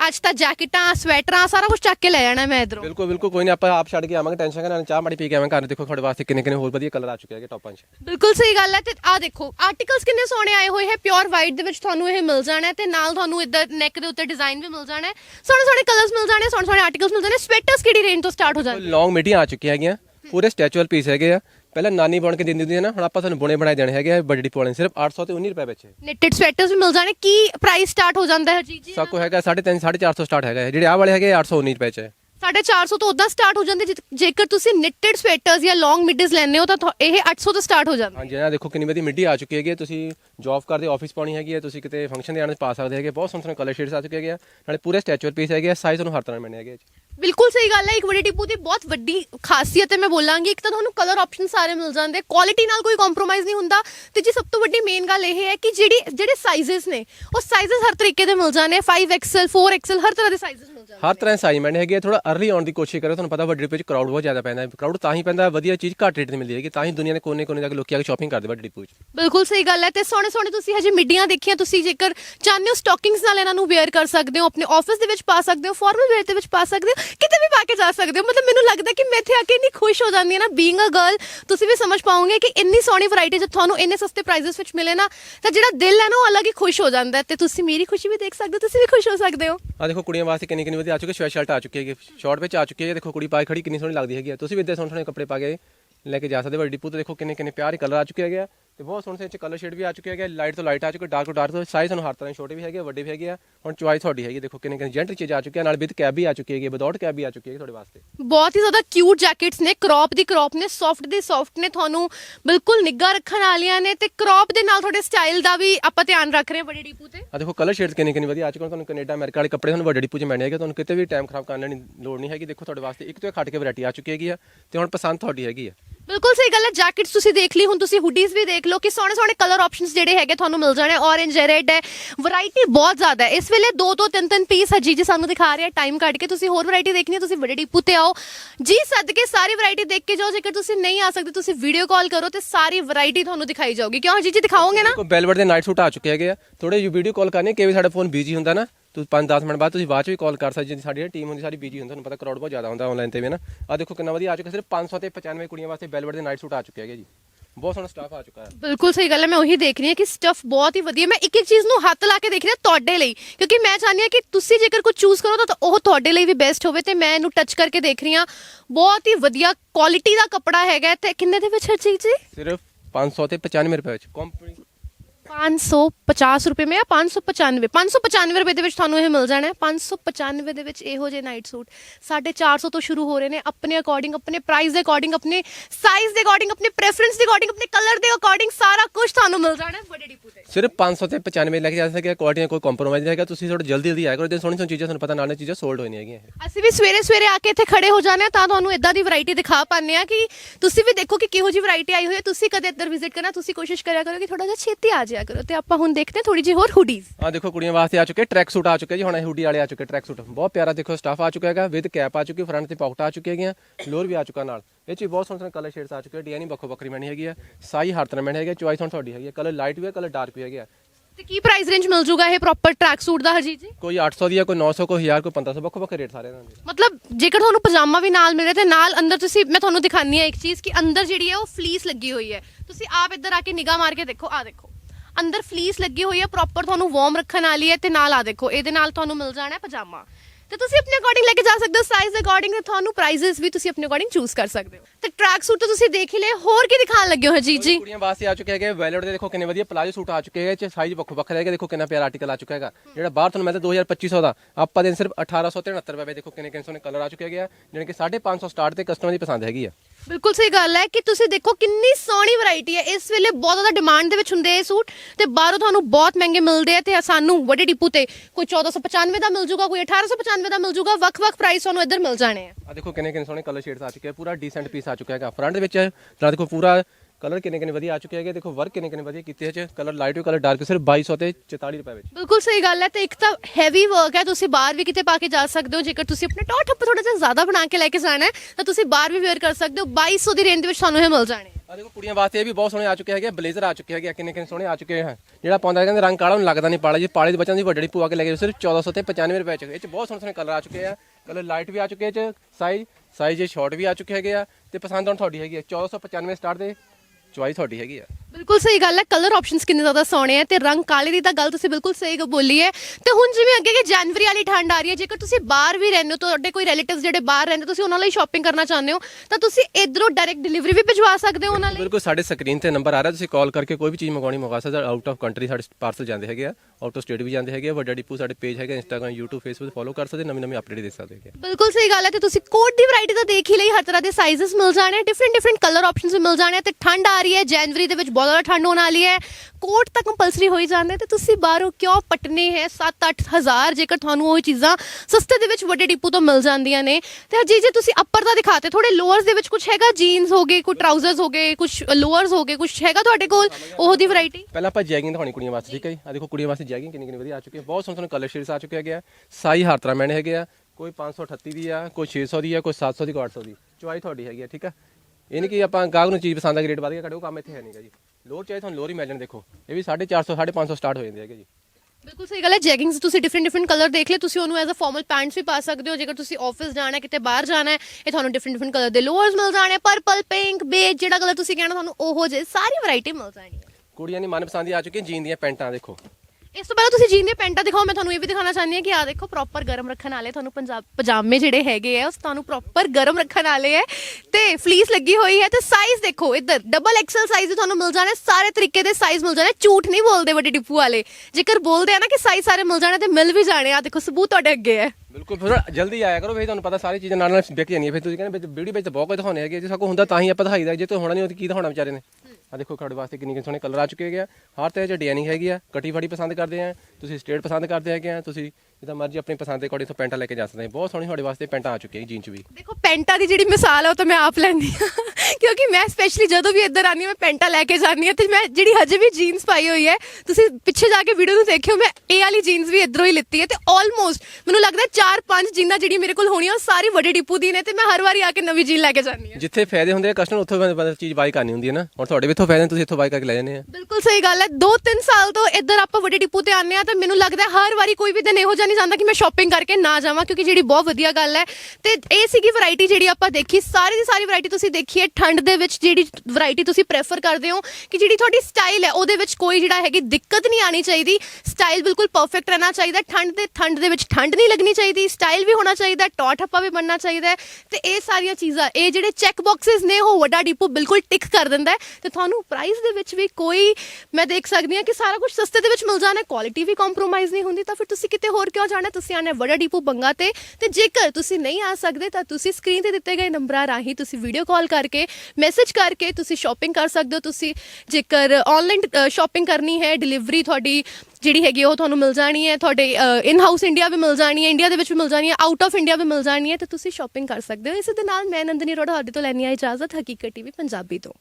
ਅੱਜ ਤਾਂ ਜੈਕਟਾਂ ਸਵੈਟਰਾਂ ਸਾਰਾ ਕੁਝ ਚੱਕ ਕੇ ਲੈ ਜਾਣਾ ਮੈਂ ਇਧਰੋਂ। ਬਿਲਕੁਲ ਬਿਲਕੁਲ ਕੋਈ ਨਹੀਂ ਆਪਾਂ ਆਪ ਛੱਡ ਕੇ ਆਵਾਂਗੇ ਟੈਨਸ਼ਨ ਕਰਨਾ ਚਾਹ ਮਾੜੀ ਪੀ ਕੇ ਆਵਾਂਗੇ ਘਰ ਦੇਖੋ ਤੁਹਾਡੇ ਵਾਸਤੇ ਕਿੰਨੇ ਕਿੰਨੇ ਹੋਰ ਵਧੀਆ ਕਲਰ ਆ ਚੁੱਕੇ ਹੈਗੇ ਟੌਪਾਂ 'ਚ ਬਿਲਕੁਲ ਸਹੀ ਗੱਲ ਹੈ ਤੇ ਆ ਦੇਖੋ ਆਰਟੀਕਲਸ ਕਿੰਨੇ ਸੋਹਣੇ ਆਏ ਹੋਏ ਹੈ ਪਿਓਰ ਵਾਈਟ ਦੇ ਵਿੱਚ ਤੁਹਾਨੂੰ ਇਹ ਮਿਲ ਜਾਣਾ ਹੈ ਤੇ ਨਾਲ ਤੁਹਾਨੂੰ ਇੱਧਰ ਨੈਕ ਦੇ ਉੱਤੇ ਡਿਜ਼ਾਈਨ ਵੀ ਮਿਲ ਜਾਣਾ ਹੈ ਸੋਹਣੇ ਸੋਹਣੇ ਕਲਰਸ ਮਿਲ ਜਾਣੇ ਸੋਹਣੇ ਸੋਹਣੇ ਆਰਟੀਕਲਸ ਮਿਲ ਜਾਣੇ ਸਵੈਟਰਸ ਕਿਹੜੀ ਰੇਂਜ ਤੋਂ ਸਟਾਰਟ ਹੋ ਜਾਣਗੇ ਲੌਂਗ ਮਿਡੀਆਂ ਆ ਚੁੱਕੀਆਂ ਹੈਗੀਆਂ ਪੂਰੇ ਸਟੈਚੂਅਲ ਪੀਸ ਹੈਗੇ ਆ ਪਹਿਲਾਂ ਨਾਨੀ ਬਣ ਕੇ ਦਿੰਦੀ ਹੁੰਦੀ ਹੈ ਨਾ ਹੁਣ ਆਪਾਂ ਤੁਹਾਨੂੰ ਬੁਣੇ ਬਣਾਏ ਦੇਣੇ ਹੈਗੇ ਆ ਬੜੀ ਪੋਲੇ ਸਿਰਫ 800 ਤੇ 19 ਰੁਪਏ ਵਿੱਚ ਨਿਟਡ ਸਵੈਟਰਸ ਵੀ ਮਿਲ ਜਾਣੇ ਕੀ ਪ੍ਰਾਈਸ ਸਟਾਰਟ ਹੋ ਜਾਂਦਾ ਹੈ ਜੀ ਜੀ ਸਭ ਕੋ ਹੈਗਾ 350 450 ਸਟਾਰਟ ਹੈਗਾ ਇਹ। ਜਿਹੜੇ ਆਹ ਵਾਲੇ ਹੈਗੇ 819 ਰੁਪਏ ਚ ਹੈ 450 ਤੋਂ ਉਦਾਂ ਸਟਾਰਟ ਹੋ ਜਾਂਦੇ ਜੇਕਰ ਤੁਸੀਂ ਨਿਟਡ ਸਵੈਟਰਸ ਜਾਂ ਲੌਂਗ ਮਿਡੀਜ਼ ਲੈਣੇ ਹੋ ਤਾਂ ਤੁਹਾ- ਇਹ 800 ਤੋਂ ਸਟਾਰਟ ਹੋ ਜਾਂਦਾ ਹਾਂਜੀ ਇਹ ਦੇਖੋ ਕਿੰਨੀ ਵਧੀਆ ਮਿੱਡੀ ਆ ਚੁੱਕੀ ਹੈਗੀ ਹੈ। ਤੁਸੀਂ ਜੌਬ ਕਰਦੇ ਆਫਿਸ ਪਾਉਣੀ ਹੈਗੀ ਹੈ ਤੁਸੀਂ ਕਿਤੇ ਫੰਕਸ਼ਨ ਦੇ ਆਣ ਪਾ ਸਕਦੇ ਹੈਗੇ ਬਹੁਤ ਸੋਹਣੇ ਸੋਹਣੇ ਕਲਰ ਸ਼ੇਡਸ ਆ ਚੁੱਕੇ ਹੈਗੇ ਆ ਨਾਲੇ ਪੂਰੇ ਸਟੈਚੂਅਲ ਪੀਸ ਹੈਗੇ ਆ ਸਾਈਜ਼ ਤੁਹਾਨੂੰ ਹਰ ਤਰ੍ਹਾਂ ਮਿਲਣੇ ਹੈਗੇ। ਬਿਲਕੁਲ ਸਹੀ ਗੱਲ ਹੈ ਇੱਕ ਵੱਡੀ ਟਿਪੂ ਦੀ ਬਹੁਤ ਵੱਡੀ ਖਾਸੀਅਤ ਹੈ ਮੈਂ ਬੋਲਾਂਗੀ। ਇੱਕ ਤਾਂ ਤੁਹਾਨੂੰ ਕਲਰ ਆਪਸ਼ਨ ਸਾਰੇ ਮਿਲ ਜਾਂਦੇ ਕੁਆਲਿਟੀ ਨਾਲ ਕੋਈ ਕੰਪਰੋਮਾਈਜ਼ ਨਹੀਂ ਹੁੰਦਾ। ਤੇ ਜੀ ਸਭ ਤੋਂ ਵੱਡੀ ਮੇਨ ਗੱਲ ਇਹ ਹੈ ਕਿ ਜਿਹੜੀ ਜਿਹੜੇ ਸਾਈਜ਼ਸ ਨੇ ਉਹ ਸਾਈਜ਼ਸ ਹਰ ਤਰੀਕੇ ਦੇ ਮਿਲ ਜਾਣੇ 5XL 4XL ਹਰ ਤਰ੍ਹਾਂ ਦੇ ਸਾਈਜ਼ਸ ਮਿਲ ਜਾਂਦੇ ਹਰ ਤਰ੍ਹਾਂ ਸਾਈਜ਼ ਮਿਲਣੇ ਹੈਗੇ ਆ ਥੋੜਾ ਅਰਲੀ ਆਉਣ ਦੀ ਕੋਸ਼ਿਸ਼ ਕਰੋ ਤੁਹਾਨੂੰ ਪਤਾ ਵੱਡੀ ਡਿਪੂ 'ਚ ਕਰਾਊਡ ਬਹੁਤ ਜ਼ਿਆਦਾ ਪੈਂਦਾ ਹੈ। ਕਰਾਊਡ ਤਾਂ ਹੀ ਪੈਂਦਾ ਵਧੀਆ ਚੀਜ਼ ਘੱਟ ਰੇਟ ਤੇ ਮਿਲਦੀ ਹੈਗੀ ਤਾਂ ਹੀ ਦੁਨੀਆ ਦੇ ਕੋਨੇ-ਕੋਨੇ ਜਾ ਕੇ ਲੋਕੀ ਆ ਕੇ ਸ਼ਾਪਿੰਗ ਕਰਦੇ ਵੱਡੀ ਡਿਪੂ 'ਚ ਬਿਲਕੁਲ ਸਹੀ ਗੱਲ ਹੈ ਤੇ ਸੋਹਣੇ ਸੋਹਣੇ ਤੁਸੀਂ ਹਜੇ ਮਿੱਡੀਆਂ ਦੇਖੀਆਂ ਤੁਸੀਂ ਜੇਕਰ ਚਾਹੁੰਦੇ ਹੋ ਸਟਾਕਿੰਗਸ ਨਾਲ ਇਹਨਾਂ ਨੂੰ ਵੇਅਰ ਕਰ ਸਕਦੇ ਹੋ ਆਪਣੇ ਆਫਿਸ ਦੇ ਵਿੱਚ ਪਾ ਸਕਦੇ ਹੋ ਫਾਰਮਲ ਵੇਅਰ ਦੇ ਵਿੱਚ ਪਾ ਸਕਦੇ ਹੋ ਕਿਤੇ ਵੀ ਪਾ ਕੇ ਜਾ ਸਕਦੇ ਹੋ। ਮਤਲਬ ਮੈਨੂੰ ਲੱਗਦਾ ਕਿ ਮੈਂ ਇੱਥੇ ਆ ਕੇ ਇੰਨੀ ਖੁਸ਼ ਹੋ ਜਾਂਦੀ ਹਾਂ ਨਾ ਬੀਇੰਗ ਅ ਗਰਲ ਤੁਸੀਂ ਵੀ ਸਮਝ ਪਾਓਗੇ ਕਿ ਇੰਨੀ ਸੋਹਣੀ ਵੈਰਾਈਟੀ ਜੇ ਤੁਹਾਨੂੰ ਇੰਨੇ ਸਸਤੇ ਪ੍ਰਾਈਸਸ ਵਿੱਚ ਮਿਲੇ ਨਾ, ਤਾਂ ਜਿਹੜਾ ਦਿਲ ਹੈ ਨਾ ਉਹ ਅਲੱਗ ਹੀ ਖੁਸ਼ ਹੋ ਜਾਂਦਾ ਹੈ ਤੇ ਤੁਸੀਂ ਮੇਰੀ ਖੁਸ਼ੀ ਵੀ ਦੇਖ ਸਕਦੇ ਹੋ, ਤੁਸੀਂ ਵੀ ਖੁਸ਼ ਹੋ ਸਕਦੇ ਹੋ। ਆ ਦੇਖੋ, ਕੁੜੀਆਂ ਵਾਸਤੇ ਕਿੰਨੀ ਕਿੰਨੀ ਵਧੀਆ ਆ ਚੁੱਕੀ ਸਵੈਟ ਸ਼ਰਟ ਆ ਚੁੱਕੀ ਹੈਗੀ। ਸ਼ਾਰਟ ਵਿੱਚ ਆ ਚੁੱਕੀ ਹੈ, ਦੇਖੋ, ਕੁੜੀ ਪਾ ਕੇ ਖੜੀ ਕਿੰਨੀ ਸੋਹਣੀ ਲੱਗਦੀ ਹੈਗੀ ਆ। ਤੁਸੀਂ ਵੀ ਇੱਦਾਂ ਸੋਹਣੇ ਸੋਹਣੇ ਕੱਪੜੇ ਪਾ ਕੇ ਲੈ ਕੇ ਜਾ ਸਕਦੇ ਹੋ ਡਿਪੂ ਤੇ ਦੇਖੋ, ਕਿੰਨੇ ਕਿੰਨੇ ਪਿਆਰੇ ਕਲਰ ਆ ਚੁੱਕੇ ਹੈਗੇ ਆ। ਤੇ ਬਹੁਤ ਸੋਹਣੇ ਸੋਹਣੇ ਕਲਰ ਸ਼ੇਡ ਵੀ ਆ ਚੁੱਕੇ ਹੈਗੇ ਲਾਈਟ ਤੋਂ ਲਾਈਟ ਆ ਚੁੱਕੇ ਡਾਰਕ ਤੋਂ ਡਾਰਕ ਸਾਈਜ਼ ਤੁਹਾਨੂੰ ਹਰ ਤਰ੍ਹਾਂ ਦੇ ਛੋਟੇ ਵੀ ਹੈਗੇ ਵੱਡੇ ਵੀ ਹੈਗੇ ਆ ਹੁਣ ਚੁਆਇਸ ਤੁਹਾਡੀ ਹੈਗੀ ਦੇਖੋ ਕਿੰਨੇ ਕਿੰਨੇ ਜੈਂਟ ਚੀਜ਼ ਆ ਚੁੱਕੀ ਹੈ ਨਾਲ ਵਿਦ ਕੈਬ ਵੀ ਆ ਚੁੱਕੀ ਹੈਗੀ ਵਿਦਆਊਟ ਕੈਬ ਵੀ ਆ ਚੁੱਕੀ ਹੈ ਤੁਹਾਡੇ ਵਾਸਤੇ। ਬਹੁਤ ਹੀ ਜ਼ਿਆਦਾ ਕਿਊਟ ਜੈਕਟਸ ਨੇ ਕ੍ਰੌਪ ਦੀ ਕ੍ਰੌਪ ਨੇ ਸੌਫਟ ਦੀ ਸੌਫਟ ਨੇ ਤੁਹਾਨੂੰ ਬਿਲਕੁਲ ਨਿੱਘਾ ਰੱਖਣ ਵਾਲੀਆਂ ਨੇ ਤੇ ਕ੍ਰੌਪ ਦੇ ਨਾਲ ਤੁਹਾਡੇ ਸਟਾਈਲ ਦਾ ਵੀ ਆਪਾਂ ਧਿਆਨ ਰੱਖ ਰਹੇ ਹਾਂ ਬੜੇ ਡੀਪੂ ਤੇ। ਆ ਦੇਖੋ ਕਲਰ ਸ਼ੇਡਸ ਕਿੰਨੇ ਕਿੰਨੇ ਵਧੀਆ ਆ ਚੁੱਕੇ ਨੇ ਤੁਹਾਨੂੰ ਕੈਨੇਡਾ ਅਮਰੀਕਾ ਵਾਲੇ ਕੱਪੜੇ ਤੁਹਾਨੂੰ ਵੱਡੇ ਡਿਪੂ 'ਚ ਮਿਲਣੇ ਹੈਗੇ ਤੁਹਾਨੂੰ ਕਿਤੇ ਵੀ ਟਾਈਮ ਖਰਾਬ ਕਰਨ ਦੀ ਲੋੜ ਨਹੀਂ ਹੈਗੀ। ਦੇਖੋ ਤੁਹਾਡੇ ਵਾਸਤੇ ਇੱਕ ਤੋਂ ਇੱਕ ਖੱਟ ਕੇ ਵੈਰਾਈਟੀ ਆ ਚੁੱਕੀ ਹੈਗੀ ਆ ਤੇ ਹੁਣ ਪਸੰਦ ਤੁਹਾਡੀ ਹੈਗੀ ਆ। ਬਿਲਕੁਲ ਸਹੀ ਗੱਲ ਹੈ ਜੈਕਟਸ ਤੁਸੀਂ ਦੇਖ ਲਈ, ਹੁਣ ਤੁਸੀਂ ਹੁਡੀਜ਼ ਵੀ ਦੇਖ ਲਓ ਕਿ ਸੋਹਣੇ ਸੋਹਣੇ ਕਲਰ ਆਪਸ਼ਨਸ ਜਿਹੜੇ ਹੈਗੇ ਤੁਹਾਨੂੰ ਮਿਲ ਜਾਣੇ ਔਰੇਂਜ ਹੈ ਰੈਡ ਹੈ ਵੈਰਾਈਟੀ ਬਹੁਤ ਜ਼ਿਆਦਾ ਹੈ। ਇਸ ਵੇਲੇ ਦੋ ਦੋ ਤਿੰਨ ਤਿੰਨ ਪੀਸ ਹਜੀ ਜੀ ਸਾਨੂੰ ਦਿਖਾ ਰਿਹਾ ਟਾਈਮ ਕੱਢ ਕੇ। ਤੁਸੀਂ ਹੋਰ ਵੈਰਾਈਟੀ ਦੇਖਣੀ ਹੈ, ਤੁਸੀਂ ਵੱਡੇ ਡੀਪੂ ਤੇ ਆਓ। ਜੀ, ਸਦਕੇ ਸਾਰੀ ਵੈਰਾਈਟੀ ਦੇਖ ਕੇ ਜਾਓ, ਜੇਕਰ ਤੁਸੀਂ ਨਹੀਂ ਆ ਸਕਦੇ, ਤੁਸੀਂ ਵੀਡੀਓ ਕਾਲ ਕਰੋ ਤੇ ਸਾਰੀ ਵੈਰਾਈਟੀ ਤੁਹਾਨੂੰ ਦਿਖਾਈ ਜਾਊਗੀ। ਕਿਉਂ ਜੀ ਜੀ, ਦਿਖਾਓਗੇ ਨਾ? ਕੋਈ ਬੈਲਵਟ ਦੇ ਨਾਈਟ ਸੂਟ ਆ ਚੁੱਕੇ ਹੈਗੇ ਆ। ਥੋੜੇ ਵੀਡੀਓ ਕਾਲ ਕਰਨੀ ਕਿ ਵੀ ਸਾਡਾ ਫੋਨ ਬਿਜ਼ੀ ਹੁੰਦਾ ਨਾ। ਤੁਸੀਂ 5-10 ਮਿੰਟ ਬਾਅਦ ਤੁਸੀਂ ਬਾਅਦ ਚ ਵੀ ਕਾਲ ਕਰ ਸਕਦੇ ਜੀ ਸਾਡੀ ਟੀਮ ਹੁੰਦੀ ਸਾਰੀ ਬਿਜ਼ੀ ਹੁੰਦੀ ਤੁਹਾਨੂੰ ਪਤਾ ਕਰਾਊਡ ਬਹੁਤ ਜ਼ਿਆਦਾ ਹੁੰਦਾ ਆਨਲਾਈਨ ਤੇ ਵੀ ਨਾ। ਆ ਦੇਖੋ ਕਿੰਨਾ ਵਧੀਆ ਆ ਚੁੱਕਾ ਸਿਰਫ 500 ਤੇ 95 ਕੁੜੀਆਂ ਵਾਸਤੇ ਬੈਲਵਟ ਦੇ ਨਾਈਟ ਸੂਟ ਆ ਚੁੱਕੇ ਹੈਗੇ ਜੀ। ਬਹੁਤ ਸੋਹਣਾ ਸਟਾਫ ਆ ਚੁੱਕਾ। ਹੈ ਬਿਲਕੁਲ ਸਹੀ ਗੱਲ ਹੈ ਮੈਂ ਉਹੀ ਦੇਖ ਰਹੀ ਹਾਂ ਕਿ ਸਟਫ ਬਹੁਤ ਹੀ ਵਧੀਆ ਮੈਂ ਇੱਕ ਇੱਕ ਚੀਜ਼ ਨੂੰ ਹੱਥ ਲਾ ਕੇ ਦੇਖ ਰਹੀ ਹਾਂ ਤੁਹਾਡੇ ਲਈ ਕਿਉਂਕਿ ਮੈਂ ਚਾਹੁੰਦੀ ਹਾਂ ਕਿ ਤੁਸੀਂ ਜੇਕਰ ਕੁਝ ਚੂਜ਼ ਕਰੋ ਤਾਂ ਉਹ ਤੁਹਾਡੇ ਲਈ ਵੀ ਬੈਸਟ ਹੋਵੇ ਤੇ ਮੈਂ ਇਹਨੂੰ ਟੱਚ ਕਰਕੇ ਦੇਖ ਰਹੀ ਹਾਂ। ਬਹੁਤ ਹੀ ਵਧੀਆ ਕੁਆਲਿਟੀ ਦਾ ਕੱਪੜਾ ਹੈਗਾ ਤੇ ਕਿੰਨੇ ਦੇ ਵਿੱਚ ਹਰ ਚੀਜ਼ ਜੀ? ਸਿਰਫ 500 ਤੇ 95 ਰੁਪਏ ਵਿੱਚ। ਕੰਪਨੀ 550 ਰੁਪਏ ਮੇ 595 595 ਰੁਪਏ ਦੇ ਵਿੱਚ ਤੁਹਾਨੂੰ ਇਹ ਮਿਲ ਜਾਣਾ ਹੈ। 595 ਦੇ ਵਿੱਚ ਇਹੋ ਜਿਹੇ ਨਾਈਟ ਸੂਟ 450 ਤੋਂ ਸ਼ੁਰੂ ਹੋ ਰਹੇ ਨੇ। ਆਪਣੇ ਅਕੋਰਡਿੰਗ ਆਪਣੇ ਪ੍ਰਾਈਸ ਦੇ ਅਕੋਰਡਿੰਗ ਆਪਣੇ ਸਾਈਜ਼ ਦੇ ਅਕੋਰਡਿੰਗ ਆਪਣੇ ਪ੍ਰੈਫਰੈਂਸ ਦੇ ਅਕੋਰਡਿੰਗ ਆਪਣੇ ਕਲਰ ਦੇ ਅਕੋਰਡਿੰਗ ਸਾਰਾ ਕੁਝ ਤੁਹਾਨੂੰ ਮਿਲ ਜਾਣਾ ਹੈ ਡਿਪੂ ਤੇ। ਸਿਰਫ 500 ਤੇ 95 ਲੈ ਕੇ ਜਾ ਸਕਦੇ ਕੁਆਲਿਟੀ ਕੋਈ ਕੰਪਰੋਮਾਈਜ਼ ਨਹੀਂ ਹੈਗਾ। ਤੁਸੀਂ ਥੋੜਾ ਜਲਦੀ ਜਲਦੀ ਆਇਆ ਕਰੋ। ਤੇ ਸੋਹਣੀ ਸੋਹਣੀ ਚੀਜ਼ਾਂ ਤੁਹਾਨੂੰ ਪਤਾ ਨਾਲ ਨਾਲ ਚੀਜ਼ਾਂ ਸੋਲਡ ਹੋਈਆਂ ਹੈਗੀਆਂ। ਅਸੀਂ ਵੀ ਸਵੇਰੇ ਸਵੇਰੇ ਆ ਕੇ ਇੱਥੇ ਖੜੇ ਹੋ ਜਾਂਦੇ ਆ ਤਾਂ ਤੁਹਾਨੂੰ ਇਦਾਂ ਦੀ ਵੈਰਾਈਟੀ ਦਿਖਾ ਪਾਉਂਦੇ ਆ ਕਿ ਤੁਸੀਂ ਵੀ ਦੇਖੋ ਕਿ ਕਿਹੋ ਜਿਹੀ ਵੈਰਾਈਟੀ ਆਈ ਹੋਈ ਹੈ। ਤੁਸੀਂ ਕਦੇ ਇੱਧਰ ਵਿਜ਼ਿਟ ਕਰਨਾ ਤੁਸੀਂ ਕੋਸ਼ਿਸ਼ ਕਰਿਆ ਕਰੋ ਕਿ ਥੋੜਾ ਜਿਹਾ ਛੇਤੀ ਆ ਜਾਇਆ ਲਿਆ ਕਰੋ। ਤੇ ਆਪਾਂ ਹੁਣ ਦੇਖਦੇ ਹਾਂ ਥੋੜੀ ਜਿਹੀ ਹੋਰ ਹੁਡੀਜ਼ ਆ ਦੇਖੋ ਕੁੜੀਆਂ ਵਾਸਤੇ ਆ ਚੁੱਕੇ ਟਰੈਕ ਸੂਟ ਆ ਚੁੱਕੇ ਜੀ। ਹੁਣ ਇਹ ਹੁੱਡੀ ਵਾਲੇ ਆ ਚੁੱਕੇ ਟਰੈਕ ਸੂਟ ਬਹੁਤ ਪਿਆਰਾ ਦੇਖੋ ਸਟਾਫ ਆ ਚੁੱਕਾ ਹੈਗਾ। ਵਿਦ ਕੈਪ ਆ ਚੁੱਕੀ ਫਰੰਟ ਤੇ ਪਾਕਟ ਆ ਚੁੱਕੀ ਹੈਗੀਆਂ। ਲੋਅਰ ਵੀ ਆ ਚੁੱਕਾ ਨਾਲ। ਇਹ ਚ ਬਹੁਤ ਸੋਹਣੇ ਸੋਹਣੇ ਕਲਰ ਸ਼ੇਡਸ ਆ ਚੁੱਕੇ। ਡਿਜ਼ਾਈਨ ਵੱਖੋ ਵੱਖਰੀ ਮੈਣੀ ਹੈਗੀ ਆ। ਸਾਈ ਹਰ ਤਰ੍ਹਾਂ ਮੈਣੀ ਹੈਗੀ ਚੁਆਇਸ ਹੁਣ ਤੁਹਾਡੀ ਹੈਗੀ ਕਲਰ ਲਾਈਟ ਵੀ ਹੈ ਕਲਰ ਡਾਰਕ ਵੀ ਹੈਗੇ ਆ। ਤੇ ਕੀ ਪ੍ਰਾਈਸ ਰੇਂਜ ਮਿਲ ਜੂਗਾ ਇਹ ਪ੍ਰੋਪਰ ਟਰੈਕ ਸੂਟ ਦਾ ਹਰਜੀਤ ਜੀ? ਕੋਈ 800 ਦੀ ਹੈ ਕੋਈ 900 ਕੋਈ 1000 ਕੋਈ 1500 ਵੱਖੋ ਵੱਖਰੇ ਰੇਟ ਸਾਰੇ ਦੇ ਮਤਲਬ ਜੇਕਰ ਤੁਹਾਨੂੰ ਪਜਾਮਾ ਵੀ ਨਾਲ ਮਿਲੇ ਤੇ ਨਾਲ ਅੰਦਰ ਤੁਸੀਂ ਮੈਂ ਤੁਹਾਨੂੰ ਦਿਖਾਨੀ ਆ ਇੱਕ ਚੀਜ਼ ਕਿ ਅੰਦਰ ਜਿਹੜੀ ਹੈ ਉਹ ਫਲੀਸ ਲੱਗੀ ਹੋਈ ਹੈ। ਤੁਸੀਂ ਆਪ ਇੱਧਰ ਆ ਕੇ ਨਿਗਾਹ ਮਾਰ ਕੇ ਦੇਖੋ ਆ ਦੇਖੋ। ਅੰਦਰ ਫਲੀਸ ਲੱਗੀ ਹੋਈ ਹੈ ਪ੍ਰੋਪਰ ਤੁਹਾਨੂੰ ਵਾਰਮ ਰੱਖਣ ਵਾਲੀ ਹੈ ਤੇ ਨਾਲ ਆ ਦੇਖੋ ਇਹਦੇ ਨਾਲ ਤੁਹਾਨੂੰ ਮਿਲ ਜਾਣਾ ਹੈ ਪਜਾਮਾ। ਤੇ ਤੁਸੀਂ ਆਪਣੇ ਅਕੋਰਡਿੰਗ ਲੈ ਕੇ ਜਾ ਸਕਦੇ ਹੋ ਸਾਈਜ਼ ਦੇ ਅਕੋਰਡਿੰਗ ਤੇ ਤੁਹਾਨੂੰ ਪ੍ਰਾਈਸਸ ਵੀ ਤੁਸੀਂ ਆਪਣੇ ਅਕੋਰਡਿੰਗ ਚੂਜ਼ ਕਰ ਸਕਦੇ ਹੋ। ਤੇ ਟਰੈਕ ਸੂਟ ਤਾਂ ਤੁਸੀਂ ਦੇਖ ਹੀ ਲਏ ਹੋਰ ਕੀ ਦਿਖਾਣ ਲੱਗੇ ਹੋ ਹਰਜੀਤ ਜੀ? ਕੁੜੀਆਂ ਵਾਸਤੇ ਆ ਚੁੱਕੇ ਹੈਗੇ ਵੈਲਟ ਦੇ ਦੇਖੋ ਕਿੰਨੇ ਵਧੀਆ ਪਲਾਜੋ ਸੂਟ ਆ ਚੁੱਕੇ ਹੈਗੇ ਚ ਸਾਈਜ਼ ਵੱਖੋ ਵੱਖਰੇ ਹੈਗੇ ਦੇਖੋ ਕਿੰਨਾ ਪਿਆਰਾ ਆਰਟੀਕਲ ਆ ਚੁੱਕਾ ਹੈਗਾ। ਜਿਹੜਾ ਬਾਹਰ ਤੁਹਾਨੂੰ ਮੈਂ ਤਾਂ 2250 ਦਾ ਆਪਾਂ ਦੇ ਸਿਰਫ 1873 ਰੁਪਏ ਦੇਖੋ ਕਿੰਨੇ ਕਿੰਨੇ ਸੋਹਣੇ ਕਲਰ ਆ ਚੁੱਕੇ ਹੈਗੇ ਆ ਜਿਹੜੇ ਕਿ 550 ਸਟਾਰਟ ਤੇ ਕਸਟਮਰ ਦੀ ਪਸੰਦ ਹੈਗੀ ਆ। ਬਿਲਕੁਲ ਸਹੀ ਗੱਲ ਹੈ ਕਿ ਤੁਸੀਂ ਦੇਖੋ ਕਿੰਨੀ ਸੋਹਣੀ ਵੈਰਾਈਟੀ ਹੈ। ਇਸ ਵੇਲੇ ਬਹੁਤ ਜ਼ਿਆਦਾ ਡਿਮਾਂਡ ਦੇ ਵਿੱਚ ਹੁੰਦੇ ਇਹ ਸੂਟ ਤੇ ਬਾਹਰੋਂ ਤੁਹਾਨੂੰ ਬਹੁਤ ਮਹਿੰਗੇ ਮਿਲਦੇ ਆ ਤੇ ਸਾਨੂੰ ਵੱਡੇ ਡਿਪੂ ਤੇ ਕੋਈ 1495 ਦਾ ਮਿਲ ਜੂਗਾ, ਕੋਈ 1895 ਦਾ ਮਿਲ ਜੂਗਾ, ਵੱਖ-ਵੱਖ ਪ੍ਰਾਈਸ ਤੁਹਾਨੂੰ ਇੱਧਰ ਮਿਲ ਜਾਣੇ ਆ। ਆ ਦੇਖੋ ਕਿੰਨੇ ਕਿੰਨੇ ਸੋਹਣੇ ਕਲਰ ਸ਼ੇਡਸ ਆ ਚੁੱਕੇ ਆ, ਪੂਰਾ ਡੀਸੈਂਟ ਪੀਸ ਆ ਚੁੱਕਾ ਹੈਗਾ। ਫਰੰਟ ਵਿੱਚ ਨਾਲ ਦੇਖੋ ਪੂਰਾ ਕਲਰ ਕਿੰਨੇ ਕਿੰਨੇ ਵਧੀਆ ਆ ਚੁੱਕੇ ਹੈਗੇ ਦੇਖੋ ਵਰਕ ਕਿੰਨੇ ਕਿੰਨੇ ਵਧੀਆ ਕੀਤੇ ਹੈ ਚ ਕਲਰ ਲਾਈਟ ਵੀ ਕਲਰ ਡਾਰਕ ਸਿਰਫ 2200 ਤੇ 44 ਰੁਪਏ ਵਿੱਚ। ਬਿਲਕੁਲ ਸਹੀ ਗੱਲ ਹੈ ਤੇ ਇੱਕ ਤਾਂ ਹੈਵੀ ਵਰਕ ਹੈ ਤੁਸੀਂ ਬਾਹਰ ਵੀ ਕਿਤੇ ਪਾ ਕੇ ਜਾ ਸਕਦੇ ਹੋ ਜੇਕਰ ਤੁਸੀਂ ਆਪਣੇ ਟੌਰ ਠੱਪ ਥੋੜਾ ਜਿਹਾ ਜ਼ਿਆਦਾ ਬਣਾ ਕੇ ਲੈ ਕੇ ਜਾਣਾ ਹੈ ਤਾਂ ਤੁਸੀਂ ਬਾਹਰ ਵੀ ਵੇਅਰ ਕਰ ਸਕਦੇ ਹੋ 2200 ਦੀ ਰੇਂਜ ਦੇ ਵਿੱਚ ਤੁਹਾਨੂੰ ਇਹ ਮਿਲ ਜਾਣੇ ਆ ਦੇਖੋ ਕੁੜੀਆਂ ਵਾਸਤੇ ਇਹ ਵੀ ਬਹੁਤ ਸੋਹਣੇ ਆ ਚੁੱਕੇ ਹੈਗੇ ਬਲੇਜ਼ਰ ਆ ਚੁੱਕੇ ਹੈਗੇ ਕਿੰਨੇ ਕਿੰਨੇ ਸੋਹਣੇ ਆ ਚੁੱਕੇ ਹਨ ਜਿਹੜਾ ਪਾਉਂਦਾ ਕਹਿੰਦੇ ਰੰਗ ਕਾਲਾ ਨੂੰ ਲੱਗਦਾ ਨਹੀਂ ਪਾਲਾ ਜੀ ਪਾਲੇ ਦੇ ਬੱਚਿਆਂ ਦੀ ਵੱਡੀ ਪੂਆ ਕੇ ਲੈ ਕੇ ਸਿਰਫ 1400 ਤੇ 95 ਰੁਪਏ ਚ ਇਹ ਚ ਬਹੁਤ ਸੋਹਣੇ ਸੋਹਣੇ ਕਲਰ ਆ ਚੁੱਕੇ ਆ ਕਲਰ ਲਾਈਟ ਵੀ ਆ ਚੁੱਕੇ ਚ ਸਾਈਜ਼ ਸਾਈਜ਼ ਸ਼ਾਰਟ ਵੀ ਆ ਚੁੱਕੇ ਹੈਗੇ ਆ ਤੇ ਪਸੰਦ ਹੁਣ ਤੁਹਾਡੀ ਹੈਗੀ ਆ 1495 ਸਟਾਰਟ ਦੇ ਚੁਆਇਸ ਤੁਹਾਡੀ ਹੈਗੀ ਆ। ਬਿਲਕੁਲ ਸਹੀ ਗੱਲ ਹੈ ਕਲਰ ਆਪਸ਼ਨਸ ਕਿੰਨੇ ਜ਼ਿਆਦਾ ਸੋਹਣੇ ਆ ਤੇ ਰੰਗ ਕਾਲੇ ਦੀ ਤਾਂ ਗੱਲ ਤੁਸੀਂ ਬਿਲਕੁਲ ਸਹੀ ਬੋਲੀ ਹੈ। ਤੇ ਹੁਣ ਜਿਵੇਂ ਅੱਗੇ ਕਿ ਜਨਵਰੀ ਵਾਲੀ ਠੰਡ ਆ ਰਹੀ ਹੈ ਜੇਕਰ ਤੁਸੀਂ ਬਾਹਰ ਵੀ ਰਹਿੰਦੇ ਹੋ ਤੁਹਾਡੇ ਕੋਈ ਰਿਲੇਟਿਵਸ ਜਿਹੜੇ ਬਾਹਰ ਰਹਿੰਦੇ ਤੁਸੀਂ ਉਹਨਾਂ ਲਈ ਸ਼ਾਪਿੰਗ ਕਰਨਾ ਚਾਹੁੰਦੇ ਹੋ ਤਾਂ ਤੁਸੀਂ ਇਧਰੋਂ ਡਾਇਰੈਕਟ ਡਿਲੀਵਰੀ ਵੀ ਭਿਜਵਾ ਸਕਦੇ ਹੋ ਉਹਨਾਂ ਲਈ। ਬਿਲਕੁਲ ਸਾਡੇ ਸਕਰੀਨ ਤੇ ਨੰਬਰ ਆ ਰਿਹਾ ਤੁਸੀਂ ਕਾਲ ਕਰਕੇ ਕੋਈ ਵੀ ਚੀਜ਼ ਮੰਗਵਾਉਣੀ ਮੰਗਾ ਸਕਦੇ ਆਊਟ ਆਫ ਕੰਟਰੀ ਸਾਡੇ ਪਾਰਸਲ ਜਾਂਦੇ ਹੈਗੇ ਆ ਆਊਟ ਆਫ ਸਟੇਟ ਵੀ ਜਾਂਦੇ ਹੈਗੇ ਆ ਵੱਡਾ ਡਿਪੂ ਸਾਡੇ ਪੇਜ ਹੈਗਾ ਇੰਸਟਾਗ੍ਰam YouTube Facebook ਫੋਲੋ ਕਰ ਸਕਦੇ ਨਵੀਂ ਨਵੀਂ ਅਪਡੇਟ ਦੇ ਸਕਦੇ ਹੈਗੇ। ਬਿਲਕੁਲ ਸਹੀ ਗੱਲ ਹੈ ਤੇ ਤੁਸੀਂ ਕੋਟ ਦੀ ਵੈਰਾਈਟੀ ਤਾਂ ਦੇਖ ਹੀ ਲਈ ਹਰ ਤਰ੍ਹਾਂ ਦੇ ਸਾਈਜ਼ਸ ਮਿਲ ਜਾਣੇ ਡਿਫਰੈਂਟ ਡਿਫਰੈਂਟ ਕਲਰ ਆਪਸ਼ਨਸ ਵੀ ਮਿਲ ਜਾਣੇ ਤੇ ਠੰਡ ਆ ਰਹੀ ਹੈ ਜਨਵਰੀ ਦੇ ਵਿੱਚ ਬਹੁਤ ਜ਼ਿਆਦਾ ਠੰਡ ਹੋਣ ਵਾਲੀ ਹੈ। ਕੋਟ ਤਾਂ ਕੰਪਲਸਰੀ ਹੋ ਜਾਂਦੇ ਤੇ ਤੁਸੀਂ ਬਾਹਰੋਂ ਕਿਉਂ ਪਟਨੇ ਹੈ? 7-8 ਜੇਕਰ ਤੁਹਾਨੂੰ ਉਹ ਚੀਜ਼ਾਂ ਸਸਤੇ ਦੇ ਵਿੱਚ ਵੱਡੇ ਡਿਪੂ ਤੋਂ ਮਿਲ ਜਾਂਦੀਆਂ ਨੇ। ਤੇ ਜੀ ਜੇ ਤੁਸੀਂ ਅੱਪਰ ਦਾ ਦਿਖਾਤੇ ਥੋੜੇ ਲੋਅਰਸ ਦੇ ਵਿੱਚ ਕੁਝ ਹੈਗਾ? ਜੀਨਸ ਹੋ ਗਏ ਕੋਈ ਟਰਾਊਜ਼ਰਸ ਹੋ ਗਏ ਕੁਝ ਲੋਅਰਸ ਹੋ ਗਏ ਕੁਝ ਹੈਗਾ ਤੁਹਾਡੇ ਕੋਲ ਉਹ ਦੀ ਵੈਰਾਈਟੀ ਪਹਿਲਾਂ ਆਪਾਂ ਜੈਗਿੰਗ ਦਿਖਾਉਣੀ ਕੁੜੀਆਂ ਵਾਸਤੇ, ਠੀਕ ਹੈ ਜੀ? ਆ ਦੇਖੋ ਕੁੜੀਆਂ ਵਾਸਤੇ ਜੈਗਿੰਗ ਕਿੰਨੀ ਕਿੰਨੀ ਵਧੀਆ ਆ ਚੁੱਕੀ ਹੈ। ਬਹੁਤ ਸੋਹਣੇ ਸੋਹਣੇ ਕਲਰ ਸ਼ੇਡਸ ਆ ਚੁੱਕੇ ਹੈਗੇ ਆ। ਸਾਈ ਹਰ ਤਰ੍ਹਾਂ ਮੈਨੇ ਹੈਗੇ ਆ। ਕੋਈ 538 ਦੀ ਆ, ਕੋਈ 600 ਦੀ ਆ, ਕੋਈ 700 ਦੀ, ਕੋਈ 800 ਦੀ। ਚੁਆਈ ਤੁਹਾਡੀ ਹੈਗੀ ਆ, ਠੀਕ ਆ ਇਹ ਨਹੀਂ ਕਿ ਆਪਾਂ ਗਾਹਕ ਨੂੰ ਚੀਜ਼ ਪਸੰਦ ਆ ਕਿ ਰੇਟ ਵਧ ਗਿਆ ਉਹ ਕੰਮ ਇੱਥੇ ਹੈ ਨਹੀਂਗਾ ਜੀ। ਲੋਅਰ ਚਾਹੇ ਤੁਹਾਨੂੰ ਲੋਅਰ ਹੀ ਮਿਲ ਜਾਣ ਦੇਖੋ। ਇਹ ਵੀ 450 550 ਸਟਾਰਟ ਹੋ ਜਾਂਦੇ ਹੈਗੇ ਜੀ। ਬਿਲਕੁਲ ਸਹੀ ਗੱਲ ਹੈ ਜੈਗਿੰਗਸ ਤੁਸੀਂ ਡਿਫਰੈਂਟ ਡਿਫਰੈਂਟ ਕਲਰ ਦੇਖ ਲਿਆ ਤੁਸੀਂ ਉਹਨੂੰ ਐਜ਼ ਅ ਫਾਰਮਲ ਪੈਂਟਸ ਵੀ ਪਾ ਸਕਦੇ ਹੋ ਜੇਕਰ ਤੁਸੀਂ ਆਫਿਸ ਜਾਣਾ ਹੈ ਕਿਤੇ ਬਾਹਰ ਜਾਣਾ ਹੈ ਇਹ ਤੁਹਾਨੂੰ ਡਿਫਰੈਂਟ ਡਿਫਰੈਂਟ ਕਲਰ ਦੇ ਲੋਅਰਸ ਮਿਲ ਜਾਣੇ ਪਰਪਲ ਪਿੰਕ ਬੇਜ ਜਿਹੜਾ ਕਲਰ ਤੁਸੀਂ ਕਹਿਣਾ ਤੁਹਾਨੂੰ ਉਹੋ ਜਿਹੇ ਸਾਰੀ ਵੈਰਾਈਟੀ ਮਿਲ ਜਾਣੀ ਹੈ ਕੁੜੀਆਂ ਦੀ ਮਨਪਸੰਦ ਆ ਚੁੱਕੀਆਂ ਜੀਨ ਦੀਆਂ ਪੈਂਟਾਂ ਦੇਖੋ। ਇਸ ਤੋਂ ਪਹਿਲਾਂ ਤੁਸੀਂ ਜੀਨ ਦੀਆਂ ਪੈਂਟਾਂ ਦਿਖਾਓ, ਮੈਂ ਤੁਹਾਨੂੰ ਇਹ ਵੀ ਦਿਖਾਉਣਾ ਚਾਹੁੰਦੀ ਹਾਂ ਕਿ ਆ ਦੇਖੋ ਪ੍ਰੋਪਰ ਗਰਮ ਰੱਖਣ ਵਾਲੇ ਤੁਹਾਨੂੰ ਪੰਜਾਬ, ਪਜਾਮੇ ਜਿਹੜੇ ਹੈਗੇ ਆ ਉਸ ਤੁਹਾਨੂੰ ਪ੍ਰੋਪਰ ਗਰਮ ਰੱਖਣ ਵਾਲੇ ਹੈ ਤੇ ਫਲੀਸ ਲੱਗੀ ਹੋਈ ਹੈ ਤੇ ਸਾਈਜ਼ ਦੇਖੋ, ਇੱਧਰ ਡਬਲ ਐਕਸਲ ਸਾਈਜ਼ ਤੁਹਾਨੂੰ ਮਿਲ ਜਾਣੇ, ਸਾਰੇ ਤਰੀਕੇ ਦੇ ਸਾਈਜ਼ ਮਿਲ ਜਾਣੇ, ਝੂਠ ਨਹੀਂ ਬੋਲਦੇ ਵੱਡੇ ਡਿਪੂ ਵਾਲੇ। ਜੇਕਰ ਬੋਲਦੇ ਆ ਨਾ ਕਿ ਸਾਈਜ਼ ਸਾਰੇ ਮਿਲ ਜਾਣੇ ਤੇ ਮਿਲ ਵੀ ਜਾਣੇ ਆ ਦੇਖੋ, ਸਬੂਤ ਤੁਹਾਡੇ ਅੱਗੇ ਹੈ। ਬਿਲਕੁਲ, ਫਿਰ ਜਲਦੀ ਆਇਆ ਕਰੋ, ਫਿਰ ਤੁਹਾਨੂੰ ਪਤਾ ਸਾਰੀ ਚੀਜ਼ਾਂ ਨਾਲ ਨਾਲ ਵਿਕ ਜਾਂਦੀਆਂ, ਫਿਰ ਤੁਸੀਂ ਕਹਿੰਦੇ ਵੀਡੀਓ ਵਿੱਚ ਤਾਂ ਬਹੁਤ ਕੁਝ ਦਿਖਾਉਣੇ ਹੈਗੇ ਜੇ ਸਾ ਹੁੰਦਾ ਤਾਂ ਹੀ ਆਪਾਂ ਦਿਖਾਈਦਾ, ਜੇ ਤੇ ਹੋਣਾ ਨਹੀਂ, ਉਹ ਕੀ ਦਿਖਾਉਣਾ ਵਿਚਾਰੇ ਨੇ? ਆ ਦੇਖੋ ਤੁਹਾਡੇ ਵਾਸਤੇ ਕਿੰਨੇ ਕਿੰਨੇ ਸੋਹਣੇ ਕਲਰ ਆ ਚੁੱਕੇ ਹੈਗੇ ਆ। ਹਰ ਤਰ੍ਹਾਂ ਦੀ ਡਿਜ਼ਾਈਨਿੰਗ ਹੈਗੀ ਆ ਕਟੀ ਫੜੀ ਪਸੰਦ ਕਰਦੇ ਆ, ਤੁਸੀਂ ਸਟੇਟ ਪਸੰਦ ਕਰਦੇ ਹੈਗੇ ਆ, ਤੁਸੀਂ ਜਿੱਦਾਂ ਮਰਜ਼ੀ ਆਪਣੀ ਪਸੰਦ ਦੇ ਅਕੋਰਡਿੰਗ ਤੋਂ ਪੈਂਟਾਂ ਲੈ ਕੇ ਜਾ ਸਕਦੇ ਆ। ਬਹੁਤ ਸੋਹਣੀ ਤੁਹਾਡੇ ਵਾਸਤੇ ਪੈਂਟਾਂ ਆ ਚੁੱਕੀਆਂ ਜੀਨ ਚ ਵੀ। ਦੇਖੋ, ਪੈਂਟਾਂ ਦੀ ਜਿਹੜੀ ਮਿਸਾਲ ਹੈ ਉਹ ਤਾਂ ਮੈਂ ਆਪ ਲੈਂਦੀ ਹਾਂ। ਕਿਉਂਕਿ ਮੈਂ ਸਪੈਸ਼ਲੀ ਜਦੋਂ ਵੀ ਇੱਧਰ ਆਨੀ ਹਾਂ ਮੈਂ ਪੈਂਟਾਂ ਲੈ ਕੇ ਜਾਂਦੀ ਹਾਂ ਤੇ ਮੈਂ ਜਿਹੜੀ ਹਜੇ ਵੀ ਜੀਨਸ ਪਾਈ ਹੋਈ ਹੈ ਤੁਸੀਂ ਪਿੱਛੇ ਜਾ ਕੇ ਵੀਡੀਓ ਨੂੰ ਦੇਖਿਓ ਮੈਂ ਇਹ ਵਾਲੀ ਜੀਨਸ ਵੀ ਇੱਧਰੋਂ ਹੀ ਲਿੱਤੀ ਹੈ ਤੇ ਆਲਮੋਸਟ ਮੈਨੂੰ ਲੱਗਦਾ 4-5 ਜੀਨਾਂ ਜਿਹੜੀ ਮੇਰੇ ਕੋਲ ਹੋਣੀਆਂ ਉਹ ਸਾਰੀ ਵੱਡੇ ਡਿਪੂ ਦੀ ਨੇ ਤੇ ਮੈਂ ਹਰ ਵਾਰੀ ਆ ਕੇ ਨਵੀਂ ਜੀਨ ਲੈ ਕੇ ਜਾਂਦੀ ਹਾਂ। ਜਿੱਥੇ ਫਾਇਦੇ ਹੁੰਦੇ ਆ ਕਸਟਮਰ ਉੱਥੋਂ ਬੰਦਾ- ਬੰਦਾ ਚੀਜ਼ ਬਾਈ ਕਰਨੀ ਹੁੰਦੀ ਹੈ ਨਾ। ਹੁਣ ਤੁਹਾਡੇ ਵੀ ਇੱਥੋਂ ਫਾਇਦੇ ਨੇ, ਤੁਸੀਂ ਇੱਥੋਂ ਬਾਈ ਕਰਕੇ ਲੈ ਜਾਂਦੇ ਆ। ਬਿਲਕੁਲ ਸਹੀ ਗੱਲ ਹੈ। 2-3 ਸਾਲ ਤੋਂ ਇੱਧਰ ਆਪਾਂ ਵੱਡੇ ਡਿਪੂ ਤੇ ਆਨੇ ਆ ਤਾਂ ਮੈਨੂੰ ਲੱਗਦਾ ਹੈ ਹਰ ਵਾਰੀ ਕੋਈ ਵੀ ਦਿਨ ਇਹੋ ਜਿਹਾ ਨਹੀਂ ਜਾਂਦਾ ਕਿ ਮੈਂ ਸ਼ਾਪਿੰਗ ਕਰਕੇ ਨਾ ਜਾਵਾਂ ਕਿਉਂਕਿ ਜਿਹੜੀ ਬਹੁਤ ਵਧੀਆ ਗੱਲ ਹੈ। ਤੇ ਇਹ ਸੀਗੀ ਵੈਰਾਈਟੀ ਜਿਹੜੀ ਆਪਾਂ ਦੇਖੀ ਸਾਰੀ ਦੀ ਸਾਰੀ ਵੈਰਾਈਟੀ ਤੁਸੀਂ ਦੇਖੀ ਹੈ ਠੰਡ ਦੇ ਵਿੱਚ ਜਿਹੜੀ ਵੈਰਾਈਟੀ ਤੁਸੀਂ ਪ੍ਰੈਫਰ ਕਰਦੇ ਹੋ ਕਿ ਜਿਹੜੀ ਤੁਹਾਡੀ ਸਟਾਈਲ ਹੈ, ਉਹਦੇ ਵਿੱਚ ਕੋਈ ਜਿਹੜਾ ਹੈਗੀ ਦਿੱਕਤ ਨਹੀਂ ਆਣੀ ਚਾਹੀਦੀ। ਸਟਾਈਲ ਬਿਲਕੁਲ ਪਰਫੈਕਟ ਰਹਿਣਾ ਚਾਹੀਦਾ, ਠੰਡ ਦੇ ਠੰਡ ਦੇ ਵਿੱਚ ਠੰਡ ਨਹੀਂ ਲੱਗਣੀ ਚਾਹੀਦੀ ਸਟਾਈਲ ਵੀ ਹੋਣਾ ਚਾਹੀਦਾ ਟੌਰ ਠੱਪਾ ਵੀ ਬਣਨਾ ਚਾਹੀਦਾ ਹੈ। ਤੇ ਇਹ ਸਾਰੀਆਂ ਚੀਜ਼ਾਂ, ਇਹ ਜਿਹੜੇ ਚੈੱਕ ਬਾਕਸਸ ਨੇ, ਉਹ ਵੱਡਾ ਡਿਪੂ ਬਿਲਕੁਲ ਟਿਕ ਕਰ ਦਿੰਦਾ ਹੈ। ਤੇ ਤੁਹਾਨੂੰ ਪ੍ਰਾਈਸ ਦੇ ਵਿੱਚ ਵੀ ਕੋਈ, ਮੈਂ ਦੇਖ ਸਕਦੀ ਹਾਂ ਕਿ ਸਾਰਾ ਕੁਝ ਸਸਤੇ ਦੇ ਵਿੱਚ ਮਿਲ ਜਾਣਾ ਕੁਆਲਿਟੀ ਵੀ ਕੰਪਰੋਮਾਈਜ਼ ਨਹੀਂ ਹੁੰਦੀ, ਤਾਂ ਫਿਰ ਤੁਸੀਂ ਕਿਤੇ ਹੋਰ ਕਿਉਂ ਜਾਣਾ? ਤੁਸੀਂ ਆਣਾ ਵੱਡਾ ਡਿਪੂ ਬੰਗਾ ਤੇ ਤੇ ਜੇਕਰ ਤੁਸੀਂ ਨਹੀਂ ਆ ਸਕਦੇ, ਤਾਂ ਤੁਸੀਂ ਸਕਰੀਨ ਤੇ ਦਿੱਤੇ ਗਏ ਨੰਬਰਾਂ ਰਾਹੀਂ ਤੁਸੀਂ ਵੀਡੀਓ ਕਾਲ ਕਰਕੇ ਮੈਸੇਜ ਕਰਕੇ ਤੁਸੀਂ ਸ਼ਾਪਿੰਗ ਕਰ ਸਕਦੇ ਹੋ। ਤੁਸੀਂ ਜੇਕਰ ਆਨਲਾਈਨ ਸ਼ਾਪਿੰਗ ਕਰਨੀ ਹੈ, ਡਿਲੀਵਰੀ ਤੁਹਾਡੀ ਜਿਹੜੀ ਹੈਗੀ ਉਹ ਤੁਹਾਨੂੰ ਮਿਲ ਜਾਣੀ ਹੈ। ਤੁਹਾਡੇ ਇਨ ਹਾਊਸ ਇੰਡੀਆ ਵੀ ਮਿਲ ਜਾਣੀ ਹੈ ਇੰਡੀਆ ਦੇ ਵਿੱਚ ਵੀ ਮਿਲ ਜਾਣੀ ਹੈ ਆਊਟ ਆਫ ਇੰਡੀਆ ਵੀ ਮਿਲ ਜਾਣੀ ਹੈ, ਤੇ ਤੁਸੀਂ ਸ਼ਾਪਿੰਗ ਕਰ ਸਕਦੇ ਹੋ। ਇਸ ਦੇ ਨਾਲ ਮੈਂ ਨੰਦਨੀ ਰੋੜਾ ਤੁਹਾਡੇ ਤੋਂ ਲੈਣੀ ਆ ਇਜਾਜ਼ਤ, ਹਕੀਕਤ ਟੀਵੀ ਪੰਜਾਬੀ ਤੋਂ।